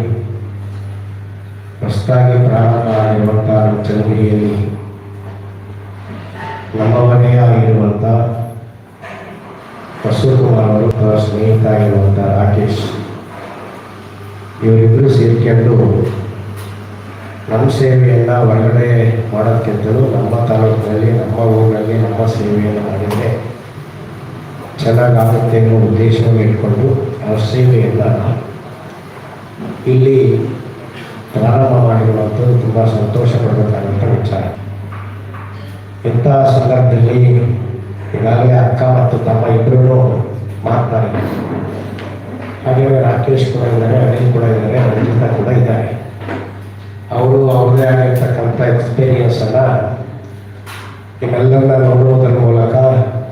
ಹೊಸದಾಗಿ ಪ್ರಾರಂಭ ಆಗಿರುವಂತಹ ಚಳವಳಿಯಲ್ಲಿ ನಮ್ಮವನೇ ಆಗಿರುವಂಥ ಬಸವಕುಮಾರ್ ಅವರು ಅವರ ಸ್ನೇಹಿತ ಆಗಿರುವಂಥ ರಾಕೇಶ್ ಇವರಿಬ್ಬರು ಸೇರಿಕೊಂಡು ನಮ್ಮ ಸೇವೆಯನ್ನು ಹೊರಗಡೆ ಮಾಡೋದಕ್ಕಿಂತಲೂ ನಮ್ಮ ತಾಲೂಕಿನಲ್ಲಿ, ನಮ್ಮ ಊರಿನಲ್ಲಿ, ನಮ್ಮ ಸೇವೆಯನ್ನು ಮಾಡಿದರೆ ಚೆನ್ನಾಗಾಗುತ್ತೆ ಅನ್ನೋ ಉದ್ದೇಶವನ್ನು ಇಟ್ಕೊಂಡು ಆ ಸೇವೆಯನ್ನು ಇಲ್ಲಿ ಪ್ರಾರಂಭ ಮಾಡಿರುವಂಥದ್ದು ತುಂಬ ಸಂತೋಷ ಪಡಬೇಕಾದಂಥ ವಿಚಾರ. ಇಂತಹ ಸಂದರ್ಭದಲ್ಲಿ ಈಗಾಗಲೇ ಅಕ್ಕ ಮತ್ತು ತಮ್ಮ ಇಬ್ಬರೂ ಮಾತನಾಡಿದ್ದಾರೆ ಹಾಗೆ ರಾಕೇಶ್ ಕೂಡ ಇದ್ದಾರೆ, ಅನಿಲ್ ಕೂಡ ಇದ್ದಾರೆ, ರಂಜಿತಾ ಕೂಡ ಇದ್ದಾರೆ. ಅವರು ಅವ್ರದೇ ಆಗಿರ್ತಕ್ಕಂಥ ಎಕ್ಸ್ಪೀರಿಯನ್ಸನ್ನು ಇವೆಲ್ಲವನ್ನ ನೋಡುವುದರ ಮೂಲಕ,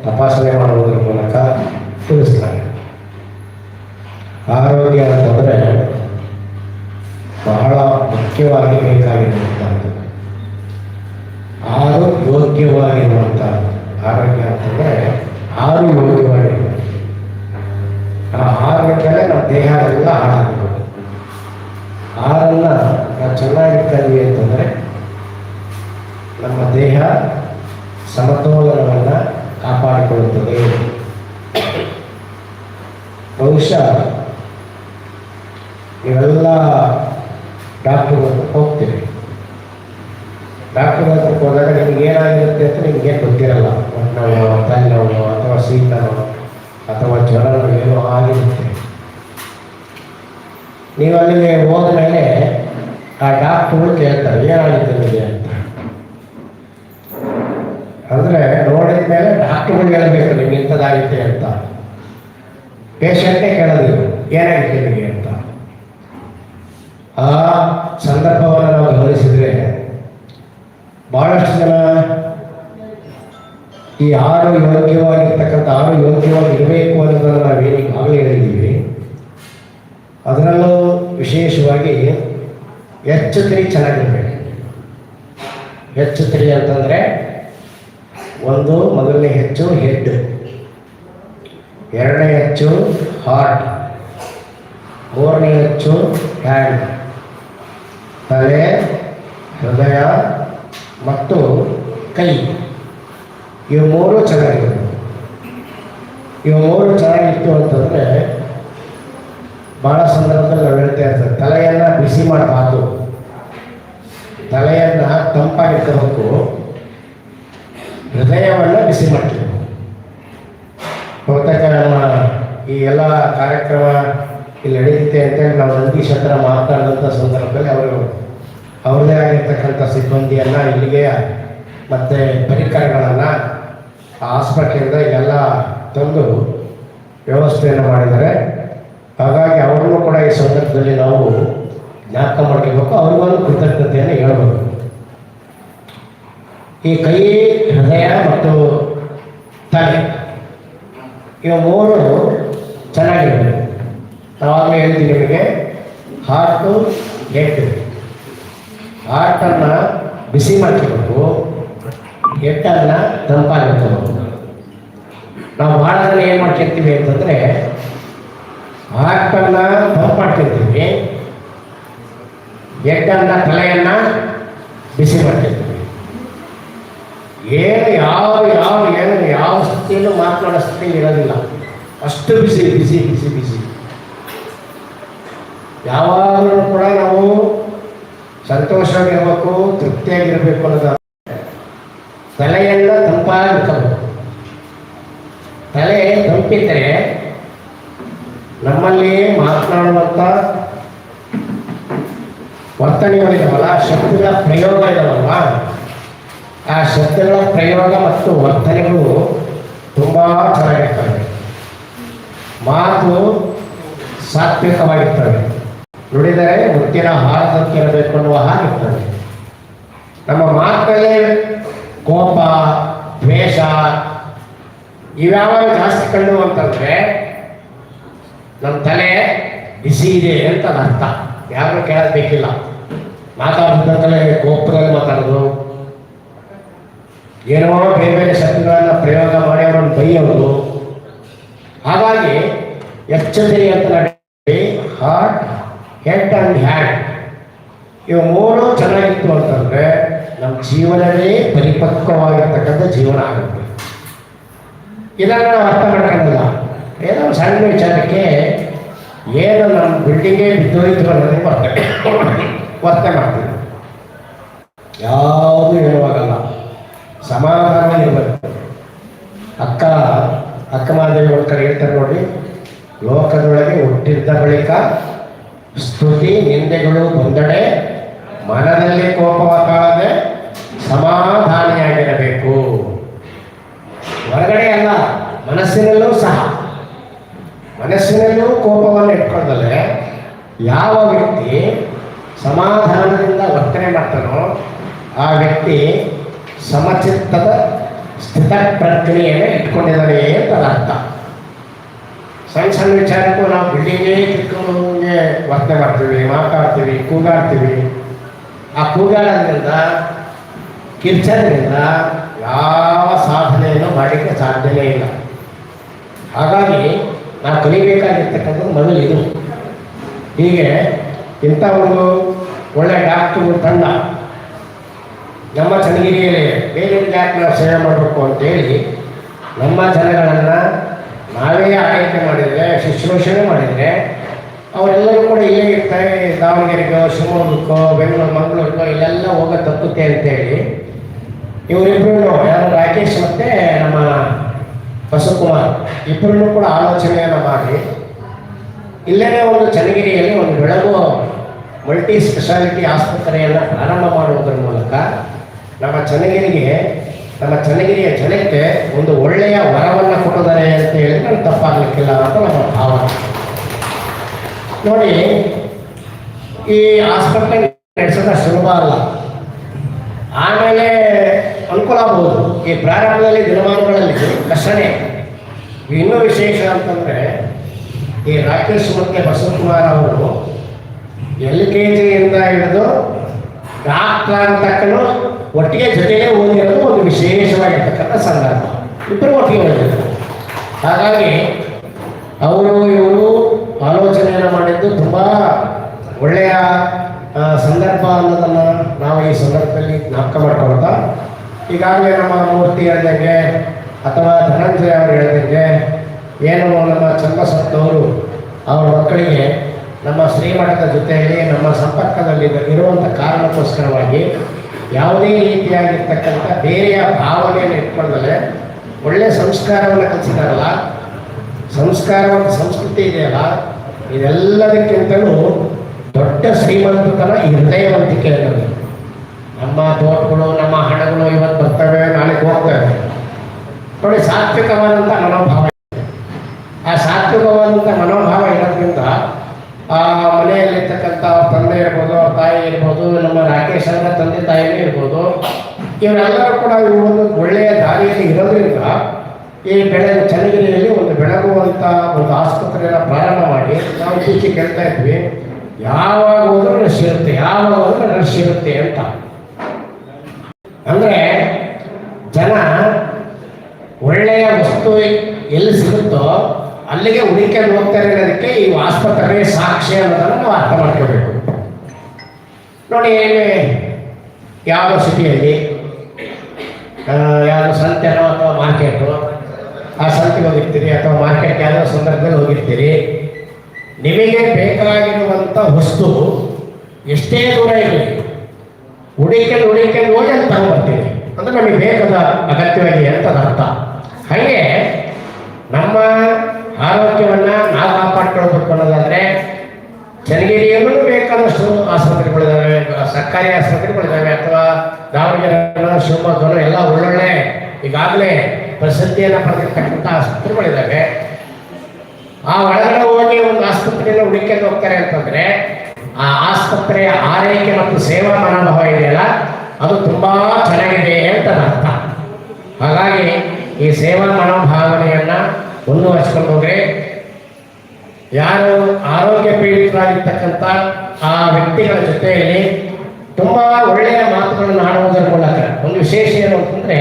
ತಪಾಸಣೆ ಮಾಡುವುದರ ಮೂಲಕ ತಿಳಿಸ್ತಾರೆ. ಆರೋಗ್ಯ ಅಂತಂದರೆ ಬಹಳ ಮುಖ್ಯವಾಗಿ ಬೇಕಾಗಿರುವಂಥದ್ದು ಆರು ಯೋಗ್ಯವಾಗಿರುವಂಥದ್ದು ಆರೋಗ್ಯ ಅಂತಂದರೆ ಆರು ಯೋಗ್ಯವಾಗಿರುವಂಥದ್ದು ಆ ಆರೋಗ್ಯನೇ ನಮ್ಮ ದೇಹ ಎಲ್ಲ ಹಾಳಾಗಬೇಕು ಆರನ್ನ ನಾವು ಚೆನ್ನಾಗಿರ್ತೀವಿ ಅಂತಂದರೆ ನಮ್ಮ ದೇಹ ಸಮತೋಲನವನ್ನು ಕಾಪಾಡಿಕೊಳ್ಳುತ್ತದೆ ಬಹುಶಃ ನೀವೆಲ್ಲ ಡಾಕ್ಟರ್ ಹತ್ರ ಹೋಗ್ತೀರಿ ಡಾಕ್ಟರ್ ಹತ್ರಕ್ಕೆ ಹೋದಾಗ ನಿಮ್ಗೆ ಏನಾಗಿರುತ್ತೆ ಅಂತ ನಿಮ್ಗೆ ಗೊತ್ತಿರಲ್ಲ ಹೊಟ್ಟೆನೋವು ತಲೆನೋವು ಅಥವಾ ಶೀತನೋ ಜ್ವರನೋ ಏನೋ ಆಗಿರುತ್ತೆ ನೀವು ಅಲ್ಲಿಗೆ ಹೋದ ಮೇಲೆ ಆ ಡಾಕ್ಟ್ರು ಕೇಳ್ತಾರೆ ಏನಾಗಿತ್ತು ನಿಮಗೆ ಅಂತ. ಅಂದರೆ ನೋಡಿದ ಮೇಲೆ ಡಾಕ್ಟ್ರುಗಳು ಹೇಳಬೇಕು ನಿಮ್ಗೆ ಇಂಥದ್ದಾಗಿತ್ತೆ ಅಂತ. ಪೇಷಂಟೇ ಕೇಳೋದು ಏನಾಗಿತ್ತು ನಿಮಗೆ ಅಂತ. ಆ ಸಂದರ್ಭವನ್ನು ನಾವು ಗಮನಿಸಿದ್ರೆ ಭಾಳಷ್ಟು ಜನ ಈ ಆರು ಯೋಗ್ಯವಾಗಿರ್ತಕ್ಕಂಥ ಆರು ಯೋಗ್ಯವಾಗಿ ಇರಬೇಕು ಅನ್ನೋದನ್ನು ನಾವೇನು ಈಗಾಗಲೇ ಹೇಳಿದ್ದೀವಿ ಅದರಲ್ಲೂ ವಿಶೇಷವಾಗಿ ಹೆಚ್ಚು ತಿರಿ ಚೆನ್ನಾಗಿರ್ಬೇಕು. ಎಚ್ಚುತ್ರಿ ಅಂತಂದರೆ ಒಂದು ಮೊದಲನೇ ಹೆಚ್ಚು ಹೆಡ್. ಎರಡನೇ ಹೆಚ್ಚು ಹಾರ್ಟ್. ಮೂರನೇ ಹೆಚ್ಚು ಹ್ಯಾಂಡ್. ತಲೆ, ಹೃದಯ ಮತ್ತು ಕೈ. ಇವು ಮೂರು ಚೆನ್ನಾಗಿರ್ಬೇಕು ಇವು ಮೂರು ಚೆನ್ನಾಗಿತ್ತು ಅಂತಂದರೆ ಭಾಳ ಸಂದರ್ಭದಲ್ಲಿ ನಾವು ಹೇಳ್ತಾ ಇರ್ತದೆ ತಲೆಯನ್ನು ಬಿಸಿ ಮಾಡಬಾರ್ದು. ತಲೆಯನ್ನು ತಂಪಾಗಿಟ್ಕೋಬೇಕು. ಹೃದಯವನ್ನು ಬಿಸಿ ಮಾಡ್ತೀವಿ. ಬಹುತೇಕ ನಮ್ಮ ಈ ಎಲ್ಲ ಕಾರ್ಯಕ್ರಮ ಇಲ್ಲಿ ನಡೆಯುತ್ತೆ ಅಂತೇಳಿ ನಾವು ನಂದೀಶ್ ಹತ್ರ ಮಾತನಾಡಿದಂಥ ಸಂದರ್ಭದಲ್ಲಿ ಅವರು ಅವ್ರದೇ ಆಗಿರ್ತಕ್ಕಂಥ ಸಿಬ್ಬಂದಿಯನ್ನು ಇಲ್ಲಿಗೆ ಮತ್ತು ಪರಿಕರಗಳನ್ನು ಆಸ್ಪತ್ರೆಯಿಂದ ಇಲ್ಲೆಲ್ಲ ತಂದು ವ್ಯವಸ್ಥೆಯನ್ನು ಮಾಡಿದ್ದಾರೆ. ಹಾಗಾಗಿ ಅವ್ರನ್ನೂ ಕೂಡ ಈ ಸಂದರ್ಭದಲ್ಲಿ ನಾವು ಜ್ಞಾಪಕ ಮಾಡ್ಕೋಬೇಕು ಅವ್ರಿಗೊಂದು ಕೃತಜ್ಞತೆಯನ್ನು ಹೇಳಬೇಕು ಈ ಕೈ, ಹೃದಯ ಮತ್ತು ತಲೆ, ಇವು ಮೂರು ಚೆನ್ನಾಗಿರಬೇಕು. ನಾವಾಗಲೇ ಹೇಳ್ತೀನಿ ನಿಮಗೆ ಹಾರ್ಟು ಎಟ್ ಹಾರ್ಟನ್ನು ಬಿಸಿ ಮಾಡ್ಕೋಬೇಕು ಎಟ್ಟನ್ನು ತಂಪಾಗಿರ್ಕೋಬೇಕು ನಾವು ಜನ ಏನು ಮಾಡ್ತಿರ್ತೀವಿ ಅಂತಂದರೆ ಹಾರ್ಟನ್ನು ತಂಪು ಮಾಡ್ತಿರ್ತೀವಿ. ಎಡ್ಡನ್ನ ತಲೆಯನ್ನ ಬಿಸಿ ಮಾಡ್ತಿರ್ತೀವಿ. ಏನು ಯಾವ ಯಾವ, ಏನು, ಯಾವ ಸ್ಥಿತಿಯಲ್ಲೂ ಮಾತನಾಡೋ ಸ್ಥಿತಿ ಇರೋದಿಲ್ಲ. ಅಷ್ಟು ಬಿಸಿ ಬಿಸಿ ಬಿಸಿ ಬಿಸಿ. ಯಾವಾಗಲೂ ಕೂಡ ನಾವು ಸಂತೋಷವಾಗಿರಬೇಕು, ತೃಪ್ತಿಯಾಗಿರಬೇಕು ಅನ್ನೋದು ತಲೆಯೆಲ್ಲ ತಂಪಾಗಿರ್ಬೇಕು ತಲೆ ತಂಪಿದ್ದರೆ ನಮ್ಮಲ್ಲಿ ಮಾತನಾಡುವಂಥ ವರ್ತನೆಗಳಿದಾವಲ್ಲ ಶಬ್ದಗಳ ಪ್ರಯೋಗ ಇದಾವಲ್ಲ ಆ ಶಬ್ದಗಳ ಪ್ರಯೋಗ ಮತ್ತು ವರ್ತನೆಗಳು ತುಂಬ ಚೆನ್ನಾಗಿರ್ತವೆ. ಮಾತು ಸಾತ್ವಿಕವಾಗಿರ್ತವೆ. ನುಡಿದರೆ ಮುತ್ತಿನ ಹಾರದಂತಿರಬೇಕು ಅನ್ನುವ ಹಾಗಿರ್ತದೆ ನಮ್ಮ ಮಾತಲ್ಲೇ ಕೋಪ, ದ್ವೇಷ ಇವ್ಯಾವಾಗ ಜಾಸ್ತಿ ಕಂಡು ಅಂತಂದ್ರೆ ನಮ್ಮ ತಲೆ ಬಿಸಿ ಇದೆ ಅಂತ ಅರ್ಥ. ಯಾರು ಕೇಳಬೇಕಿಲ್ಲ ಬೇಕಿಲ್ಲ. ಗೋಪುರದಲ್ಲಿ ಮಾತಾಡೋದು. ಏನೋ ಬೇರೆ ಬೇರೆ ಶಬ್ದಗಳನ್ನ ಪ್ರಯೋಗ ಮಾಡಿ ಅವರನ್ನು ಬೈಯೋದು ಹಾಗಾಗಿ ಎಚ್ಚರಿ ಅಂತ ಹಾರ್ಟ್ ಹೆಡ್ ಆ್ಯಂಡ್ ಹ್ಯಾಂಡ್ ಇವು ಮೂರು ಚೆನ್ನಾಗಿತ್ತು ಅಂತಂದ್ರೆ ನಮ್ಮ ಜೀವನವೇ ಪರಿಪಕ್ವವಾಗಿರ್ತಕ್ಕಂಥ ಜೀವನ ಆಗುತ್ತೆ. ಇದನ್ನು ನಾವು ಅರ್ಥ ಮಾಡ್ಕೊಂಡಿಲ್ಲ ಏನೋ ಸಣ್ಣ ವಿಚಾರಕ್ಕೆ ಏನು ನಮ್ಮ ಬಿಲ್ಡಿಂಗೇ ಬಿದ್ದೋಯ್ತು ಅನ್ನೋದಕ್ಕೆ ವರ್ತನೆ ವರ್ತನೆ ಮಾಡ್ತೀವಿ. ಯಾವುದು ಹೇಳುವಾಗಲ್ಲ. ಸಮಾಧಾನ ಇರಬೇಕು. ಅಕ್ಕ ಅಕ್ಕ ಮಾದೇವಿ ಒಂದು ಹೇಳ್ತಾರೆ ನೋಡಿ, ಲೋಕದೊಳಗೆ ಹುಟ್ಟಿದ್ದ ಬಳಿಕ ಸ್ತುತಿ, ನಿಂದೆಗಳು ಬಂದಡೆ ಮನದಲ್ಲಿ ಕೋಪವಾಗದೆ ಸಮಾಧಾನಿಯಾಗಿರಬೇಕು. ಹೊರಗಡೆ ಅಲ್ಲ ಮನಸ್ಸಿನಲ್ಲೂ ಸಹ. ಮನಸ್ಸಿನಲ್ಲೂ ಕೋಪವನ್ನು ಇಟ್ಕೊಳ್ಳದಲ್ಲೇ ಯಾವ ವ್ಯಕ್ತಿ ಸಮಾಧಾನದಿಂದ ವರ್ತನೆ ಮಾಡ್ತಾನೋ ಆ ವ್ಯಕ್ತಿ ಸಮಚಿತ್ತದ ಸ್ಥಿತ ಪ್ರಕ್ರಿಯೆಯನ್ನು ಇಟ್ಕೊಂಡಿದ್ದಾನೆ ಅಂತ ಅರ್ಥ. ಸಣ್ಣ ಸಣ್ಣ ವಿಚಾರಕ್ಕೂ ನಾವು ಬಿಲ್ಡಿಂಗೇ ಕಿತ್ಕೊಂಡಂಗೆ ವರ್ತನೆ ಮಾಡ್ತೀವಿ, ಮಾತಾಡ್ತೀವಿ, ಕೂಗಾಡ್ತೀವಿ. ಆ ಕೂಗಾಡೋದ್ರಿಂದ, ಕಿರ್ಚೋದ್ರಿಂದ ಯಾವ ಸಾಧನೆಯನ್ನು ಮಾಡಲಿಕ್ಕೆ ಸಾಧ್ಯವೇ ಇಲ್ಲ. ಹಾಗಾಗಿ ನಾವು ಕಲಿಬೇಕಾಗಿರ್ತಕ್ಕಂಥದ್ದು ಮೊದಲು ಇದು. ಹೀಗೆ ಇಂಥ ಒಂದು ಒಳ್ಳೆ ಡಾಕ್ಟರ್ ತಂಡ ನಮ್ಮ ಚನ್ನಗಿರಿಯಲ್ಲಿ ಬೇರೆ ಯಾಕೆ ನಾವು ಸೇವೆ ಮಾಡಬೇಕು ಅಂತೇಳಿ ನಮ್ಮ ಜನಗಳನ್ನು ನಾವೇ ಆಯ್ಕೆ ಮಾಡಿದರೆ, ಶುಶ್ರೂಷಣೆ ಮಾಡಿದರೆ ಅವರೆಲ್ಲರೂ ಕೂಡ ಇಲ್ಲೇ ಇರ್ತಾರೆ, ದಾವಣಗೆರೆಗೋ, ಶಿವಮೊಗ್ಗಕ್ಕೋ, ಬೆಂಗಳೂರು, ಮಂಗಳೂರಿಗೋ, ಇಲ್ಲೆಲ್ಲ ಹೋಗೋ ತಪ್ಪುತ್ತೆ ಅಂತೇಳಿ ಇವರಿಬ್ಬರು ಯಾರು ರಾಕೇಶ್ ಮತ್ತೆ ನಮ್ಮ ಬಸವಕುಮಾರ್ ಇಬ್ಬರನ್ನು ಕೂಡ ಆಲೋಚನೆಯನ್ನು ಮಾಡಿ. ಇಲ್ಲೇ ಒಂದು ಚನ್ನಗಿರಿಯಲ್ಲಿ ಒಂದು ಬೆಳಗು ಮಲ್ಟಿ ಸ್ಪೆಷಾಲಿಟಿ ಆಸ್ಪತ್ರೆಯನ್ನು ಪ್ರಾರಂಭ ಮಾಡುವುದರ ಮೂಲಕ ನಮ್ಮ ಚನ್ನಗಿರಿಗೆ, ನಮ್ಮ ಚನ್ನಗಿರಿಯ ಜನಕ್ಕೆ ಒಂದು ಒಳ್ಳೆಯ ವರವನ್ನು ಕೊಟ್ಟಿದ್ದಾರೆ ಅಂತ ಹೇಳಿದ್ರೆ ನಾನು ತಪ್ಪಾಗಲಿಕ್ಕಿಲ್ಲ ಅಂತ ನಮ್ಮ ಭಾವನೆ. ನೋಡಿ, ಈ ಆಸ್ಪತ್ರೆ ನಡೆಸೋದ ಸುಲಭ ಅಲ್ಲ ಆಮೇಲೆ ಅನುಕೂಲ ಆಗ್ಬೋದು ಈ ಪ್ರಾರಂಭದಲ್ಲಿ, ದಿನಮಾನಗಳಲ್ಲಿ ಕಷ್ಟನೇ. ಇನ್ನೂ ವಿಶೇಷ ಅಂತಂದರೆ, ಈ ರಾಕೇಶ್ ಮತ್ತು ಬಸವಕುಮಾರ್ ಅವರು ಎಲ್ ಕೆ ಜಿಯಿಂದ ಹಿಡಿದು ಡಾಕ್ಟರ್ ಅಂತಕ್ಕೂ ಒಟ್ಟಿಗೆ ಜೊತೆಗೆ ಓದಿರೋದು ಒಂದು ವಿಶೇಷವಾಗಿರ್ತಕ್ಕಂಥ ಸಂದರ್ಭ. ಇಬ್ಬರು ಒಟ್ಟಿಗೆ ಓದಿದ್ರು. ಹಾಗಾಗಿ ಅವರು ಇವರು ಆಲೋಚನೆಯನ್ನು ಮಾಡಿದ್ದು ತುಂಬ ಒಳ್ಳೆಯ ಸಂದರ್ಭ ಅನ್ನೋದನ್ನು ನಾವು ಈ ಸಂದರ್ಭದಲ್ಲಿ ಜ್ಞಾಪಕ ಮಾಡ್ಕೊಳ್ತಾ ಈಗಾಗಲೇ ನಮ್ಮ ಮೂರ್ತಿ ಅಂದಂಗೆ ಅಥವಾ ಧನಂಜಯ ಅವರು ಹೇಳಿದಕ್ಕೆ ಏನು ನಮ್ಮ ಸತ್ತವರು ಅವರ ಮಕ್ಕಳಿಗೆ ನಮ್ಮ ಶ್ರೀಮಠದ ಜೊತೆಯಲ್ಲಿ ನಮ್ಮ ಸಂಪರ್ಕದಲ್ಲಿ ಇರುವಂಥ ಕಾರಣಕ್ಕೋಸ್ಕರವಾಗಿ ಯಾವುದೇ ರೀತಿಯಾಗಿರ್ತಕ್ಕಂಥ ಬೇರೆಯ ಭಾವನೆಯನ್ನು ಇಟ್ಕೊಳ್ಳದಲ್ಲೇ ಒಳ್ಳೆಯ ಸಂಸ್ಕಾರವನ್ನು ಕಲಿಸಿದಾರಲ್ಲ ಸಂಸ್ಕಾರ ಒಂದು ಸಂಸ್ಕೃತಿ ಇದೆಯಲ್ಲ, ಇದೆಲ್ಲದಕ್ಕಿಂತಲೂ ದೊಡ್ಡ ಶ್ರೀಮಂತತನ ಈ ಹೃದಯವಂತಿಕೆ ಅನ್ನೋದು. ನಮ್ಮ ತೋಟಗಳು ನಮ್ಮ ಹಣಗಳು ಇವತ್ತು ಬರ್ತವೆ ನಾಳೆ ಹೋಗ್ತವೆ. ನೋಡಿ ಸಾತ್ವಿಕವಾದಂಥ ಮನೋಭಾವ ಆ ಸಾತ್ವಿಕವಾದಂಥ ಮನೋಭಾವ ಇರೋದ್ರಿಂದ ಆ ಮನೆಯಲ್ಲಿರ್ತಕ್ಕಂಥ ಅವ್ರ ತಂದೆ ಇರ್ಬೋದು, ಅವ್ರ ತಾಯಿ ಇರ್ಬೋದು, ನಮ್ಮ ರಾಕೇಶ್ ಅವರ ತಂದೆ ತಾಯಿನೇ ಇರ್ಬೋದು, ಇವರೆಲ್ಲರೂ ಕೂಡ ಇವು ಒಂದು ಒಳ್ಳೆಯ ದಾರಿಯಲ್ಲಿ ಇರೋದ್ರಿಂದ ಈ ಬೆಳೆ, ಚನ್ನಗಿರಿಯಲ್ಲಿ ಒಂದು ಬೆಳಗುವಂಥ ಒಂದು ಆಸ್ಪತ್ರೆಯನ್ನು ಪ್ರಾರಂಭ ಮಾಡಿ ನಾವು ಇತ್ತೀಚೆಗೆ ಕೇಳ್ತಾ ಇದ್ವಿ. ಯಾವಾಗ ಹೋದ್ರೂ ನಡೆಸಿರುತ್ತೆ ಯಾವಾಗ ಹೋದ್ರೂ ನಡೆಸಿರುತ್ತೆ ಅಂತ. ಅಂದರೆ ಜನ ಒಳ್ಳೆಯ ವಸ್ತು ಎಲ್ಲಿ ಸಿಗುತ್ತೋ ಅಲ್ಲಿಗೆ ಹುಡುಕೊಂಡು ಹೋಗ್ತಾರೆ ಅನ್ನೋದಕ್ಕೆ ಈ ಆಸ್ಪತ್ರೆ ಸಾಕ್ಷಿ ಅನ್ನೋದನ್ನು ನಾವು ಅರ್ಥ ಮಾಡ್ಕೋಬೇಕು. ನೋಡಿ ಯಾವ ಸಿಟಿಯಲ್ಲಿ ಯಾವುದು ಸಂತೆನೋ ಅಥವಾ ಮಾರ್ಕೆಟು, ಆ ಸಂತೆಗೆ ಹೋಗಿರ್ತೀರಿ ಅಥವಾ ಮಾರ್ಕೆಟ್ ಯಾವುದೋ ಸಂದರ್ಭದಲ್ಲಿ ಹೋಗಿರ್ತೀರಿ, ನಿಮಗೆ ಬೇಕಾಗಿರುವಂಥ ವಸ್ತು ಎಷ್ಟೇ ದೂರ ಇರಲಿ ಹುಡುಕೊಂಡು ಹುಡುಕೊಂಡು ಹೋಗಿ ಅಲ್ಲಿ ತಗೊಂಡ್ಬರ್ತೀವಿ. ಅಂದ್ರೆ ನಮಗೆ ಬೇಕಾದ ಅಗತ್ಯವಾಗಿ ಅಂತ. ಅರ್ಥ ಹಾಗೆ ನಮ್ಮ ಆರೋಗ್ಯವನ್ನು ನಾವು ಕಾಪಾಡ್ಕೊಳ್ಬೇಕು ಅನ್ನೋದಾದ್ರೆ ಚನ್ನಗಿರಿಯಲ್ಲೂ ಬೇಕಾದಷ್ಟು ಆಸ್ಪತ್ರೆಗಳಿದ್ದಾವೆ ಸರ್ಕಾರಿ ಆಸ್ಪತ್ರೆಗಳಿದ್ದಾವೆ ಅಥವಾ ದಾವಣಗೆರೆ ಶಿವಮೊಗ್ಗನೂ, ಎಲ್ಲ ಒಳ್ಳೊಳ್ಳೆ ಈಗಾಗಲೇ ಪ್ರಸಿದ್ಧಿಯನ್ನು ಪಡೆದಿರ್ತಕ್ಕಂಥ ಆಸ್ಪತ್ರೆಗಳಿದ್ದಾವೆ ಆ ಒಳಗಡೆ ಹೋಗಿ ಒಂದು ಆಸ್ಪತ್ರೆಯನ್ನು ಹುಡುಕೊಂಡು ಹೋಗ್ತಾರೆ ಅಂತಂದ್ರೆ ಆ ಆಸ್ಪತ್ರೆಯ ಆರೈಕೆ ಮತ್ತು ಸೇವಾ ಮನೋಭಾವ ಇದೆಯಲ್ಲ, ಅದು ತುಂಬಾ ಚೆನ್ನಾಗಿದೆ ಅಂತ ಅರ್ಥ. ಹಾಗಾಗಿ ಈ ಸೇವಾ ಮನೋಭಾವನೆಯನ್ನ ಮುಂದುವರಿಸ್ಕೊಂಡು ಹೋಗ್ರಿ ಯಾರು ಆರೋಗ್ಯ ಪೀಡಿತರಾಗಿರ್ತಕ್ಕಂಥ ಆ ವ್ಯಕ್ತಿಗಳ ಜೊತೆಯಲ್ಲಿ ತುಂಬಾ ಒಳ್ಳೆಯ ಮಾತುಗಳನ್ನು ಆಡುವುದರ ಮೂಲಕ, ಒಂದು ವಿಶೇಷ ಏನು ಅಂತಂದ್ರೆ,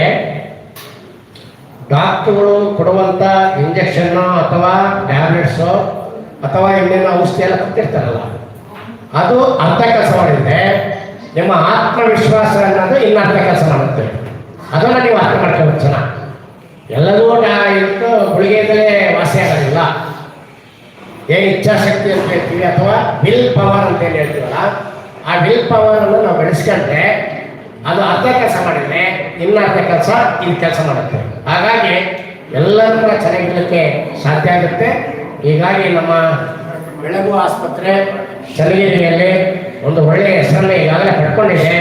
ಡಾಕ್ಟರ್ಗಳು ಕೊಡುವಂಥ ಇಂಜೆಕ್ಷನ್ನು ಅಥವಾ ಟ್ಯಾಬ್ಲೆಟ್ಸು ಅಥವಾ ಇನ್ನೇನು ಔಷಧಿ ಎಲ್ಲ ಕೊಟ್ಟಿರ್ತಾರಲ್ಲ ಅದು ಅರ್ಧ ಕೆಲಸ ಮಾಡಿದ್ರೆ ನಿಮ್ಮ ಆತ್ಮವಿಶ್ವಾಸ ಅನ್ನೋದು ಇನ್ನು ಅರ್ಧ ಕೆಲಸ ಮಾಡುತ್ತೆ. ಅದನ್ನು ನೀವು ಅರ್ಥ ಮಾಡ್ಕೋಬೇಕು ಚೆನ್ನಾಗಿ ಎಲ್ಲದೂ ಇಟ್ಟು ಗುಳಿಗೆಯಿಂದಲೇ ವಾಸಿ ಆಗೋದಿಲ್ಲ ಏನು ಇಚ್ಛಾಶಕ್ತಿ ಅಂತ ಹೇಳ್ತೀವಿ ಅಥವಾ ವಿಲ್ ಪವರ್ ಅಂತ ಏನು ಹೇಳ್ತೀವಲ್ಲ, ಆ ವಿಲ್ ಪವರ್ ಅನ್ನು ನಾವು ಬೆಳೆಸ್ಕೊಂಡ್ರೆ ಅದು ಅರ್ಧ ಕೆಲಸ ಮಾಡಿದ್ರೆ ಇನ್ನು ಅರ್ಧ ಕೆಲಸ ಇದು ಕೆಲಸ ಮಾಡುತ್ತೆ. ಹಾಗಾಗಿ ಎಲ್ಲರೂ ಕೂಡ ಚೆನ್ನಾಗಿರ್ಲಿಕ್ಕೆ ಸಾಧ್ಯ ಆಗುತ್ತೆ. ಹೀಗಾಗಿ ನಮ್ಮ ಬೆಳಗು ಆಸ್ಪತ್ರೆ ಚನ್ನಗಿರಿಯಲ್ಲಿ ಒಂದು ಒಳ್ಳೆಯ ಹೆಸರನ್ನು ಈಗಾಗಲೇ ಪಡ್ಕೊಂಡಿದೆ.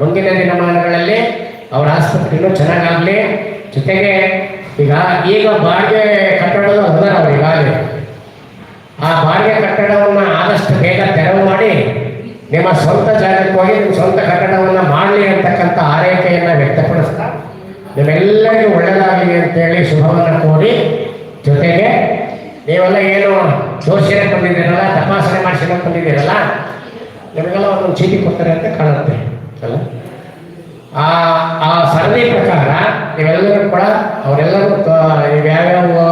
ಮುಂದಿನ ದಿನಮಾನಗಳಲ್ಲಿ ಅವರ ಆಸ್ಪತ್ರೆ ಇನ್ನೂ ಚೆನ್ನಾಗಾಗಲಿ. ಜೊತೆಗೆ ಈಗ ಈಗ ಬಾಡಿಗೆ ಕಟ್ಟಡದ ಅವ್ರು ಈಗಾಗಲೇ. ಆ ಬಾಡಿಗೆ ಕಟ್ಟಡವನ್ನು ಆದಷ್ಟು ಬೇಗ ತೆರವು ಮಾಡಿ ನಿಮ್ಮ ಸ್ವಂತ ಜಾಗಕ್ಕೆ ಹೋಗಿ ನಿಮ್ಮ ಸ್ವಂತ ಕಟ್ಟಡವನ್ನು ಮಾಡಲಿ ಅಂತಕ್ಕಂಥ ಆರೈಕೆಯನ್ನು ವ್ಯಕ್ತಪಡಿಸ್ತಾ ನಿಮ್ಮೆಲ್ಲರಿಗೂ ಒಳ್ಳೆಯದಾಗಲಿ ಅಂತೇಳಿ ಶುಭವನ್ನು ಕೋರಿ ಜೊತೆಗೆ ನೀವೆಲ್ಲ ಏನು ತೋರಿಸಿನ ಬಂದಿದ್ದೀರಲ್ಲ ತಪಾಸಣೆ ಮಾಡಿಸಿಕೊಂಡು ಬಂದಿದ್ದೀರಲ್ಲ ನಿಮಗೆಲ್ಲ ಒಂದು ಚೀಟಿ ಕೊಡ್ತಾರೆ ಅಂತ ಕಾಣುತ್ತೆ, ಅಲ್ಲ? ಆ ಆ ಸರದಿ ಪ್ರಕಾರ ನೀವೆಲ್ಲರೂ ಕೂಡ ಅವರೆಲ್ಲರೂ ನೀವು ಯಾವ್ಯಾವ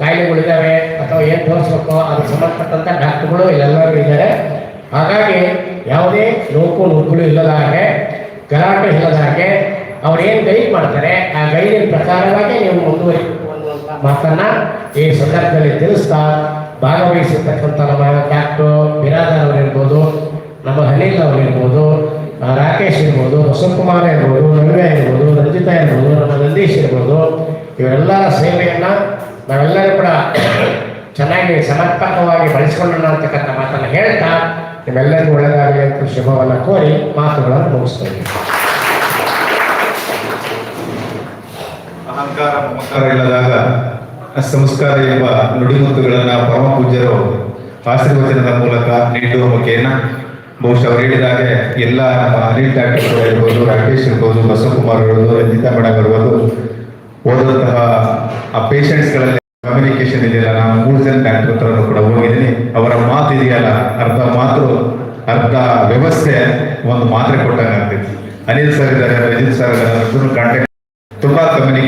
ಕಾಯಿಲೆಗಳಿದ್ದಾವೆ ಅಥವಾ ಏನು ತೋರಿಸ್ಬೇಕು, ಅದಕ್ಕೆ ಸಂಬಂಧಪಟ್ಟಂಥ ಡಾಕ್ಟ್ರುಗಳು ಇಲ್ಲೆಲ್ಲರೂ ಇದ್ದಾರೆ. ಹಾಗಾಗಿ ಯಾವುದೇ ನೋವು ನೋಕುಗಳು ಇಲ್ಲದ ಹಾಗೆ ಗಲಾಟೆ ಇಲ್ಲದ ಹಾಗೆ ಅವ್ರು ಏನು ಗೈಡ್ ಮಾಡ್ತಾರೆ, ಆ ಗೈಡಿನ ಪ್ರಕಾರವಾಗಿ ನೀವು ಅನ್ನುವಂಥ ಮಾತನ್ನ ಈ ಸಂದರ್ಭದಲ್ಲಿ ತಿಳಿಸ್ತಾ ಭಾಗವಹಿಸಿರ್ತಕ್ಕಂಥ ನಮ್ಮ ಡಾಕ್ಟರ್ ಬಿರಾದರ್ ಅವರಿರ್ಬೋದು, ನಮ್ಮ ಅನಿಲ್ ಅವರಿರ್ಬೋದು ರಾಕೇಶ್ ಇರ್ಬೋದು ಬಸವಕುಮಾರ್ ಇರ್ಬೋದು ನವ್ಯ ಇರ್ಬೋದು, ರಂಜಿತಾ ಇರ್ಬೋದು, ನಮ್ಮ ನಂದೀಶ್ ಇರ್ಬೋದು, ಇವರೆಲ್ಲರ ಸೇವೆಯನ್ನ ನಾವೆಲ್ಲರೂ ಕೂಡ ಚೆನ್ನಾಗಿ ಸಮರ್ಪಕವಾಗಿ ಬಳಸಿಕೊಳ್ಳೋಣ ಅಂತಕ್ಕಂಥ ಮಾತನ್ನು ಹೇಳ್ತಾ ನಿಮ್ಮೆಲ್ಲರಿಗೂ ಒಳ್ಳೆಯದಾಗಲಿ ಅಂತ ಶುಭವನ್ನು ಕೋರಿ ಮಾತುಗಳನ್ನು ಮುಗಿಸ್ತೇವೆ ಅಹಂಕಾರ, ಮಮಕಾರ ಇಲ್ಲದಾಗ ಸಂಸ್ಕಾರ ಎಂಬ ನುಡಿಮುತ್ತುಗಳನ್ನ ಪರಮ ಪೂಜ್ಯರು ಆಶೀರ್ವಚನದ ಮೂಲಕ ನೀಡುವ ಬಗ್ಗೆ ಬಹುಶಃ ಅವರು ಹೇಳಿದಾಗೆ ಎಲ್ಲ ನಮ್ಮ ಅನಿಲ್ ಡಾಕ್ಟರ್ ಇರ್ಬೋದು, ರಾಕೇಶ್ ಇರ್ಬೋದು, ಬಸವಕುಮಾರ್ ಇರ್ಬೋದು, ರಂಜಿತಾ ಮೇಡಮ್ ಇರ್ಬೋದು, ಓದುವಂತಹ ಆ ಪೇಷಂಟ್ಸ್ಗಳಲ್ಲಿ ಕಮ್ಯುನಿಕೇಶನ್ ಇದೆಯಲ್ಲ, ನಾನು ಮೂರು ಜನ ಡಾಕ್ಟರ್ ಹತ್ರನೂ ಕೂಡ ಹೋಗಿದ್ದೀನಿ. ಅವರ ಮಾತು ಇದೆಯಲ್ಲ, ಅರ್ಧ ಮಾತು, ಅರ್ಧ ವ್ಯವಸ್ಥೆ ಒಂದು ಮಾತ್ರೆ ಕೊಟ್ಟಂಗೆ ಆಗ್ತೈತಿ ಅನಿಲ್ ಸರ್ ಇದ್ದಾರೆ, ರಜಿತ್ ಸರ್ ಇದ್ದಾರೆ ಕಾಂಟ್ಯಾಕ್ಟ್ ತುಂಬಾ ಕಮ್ಯುನಿಕೇಶನ್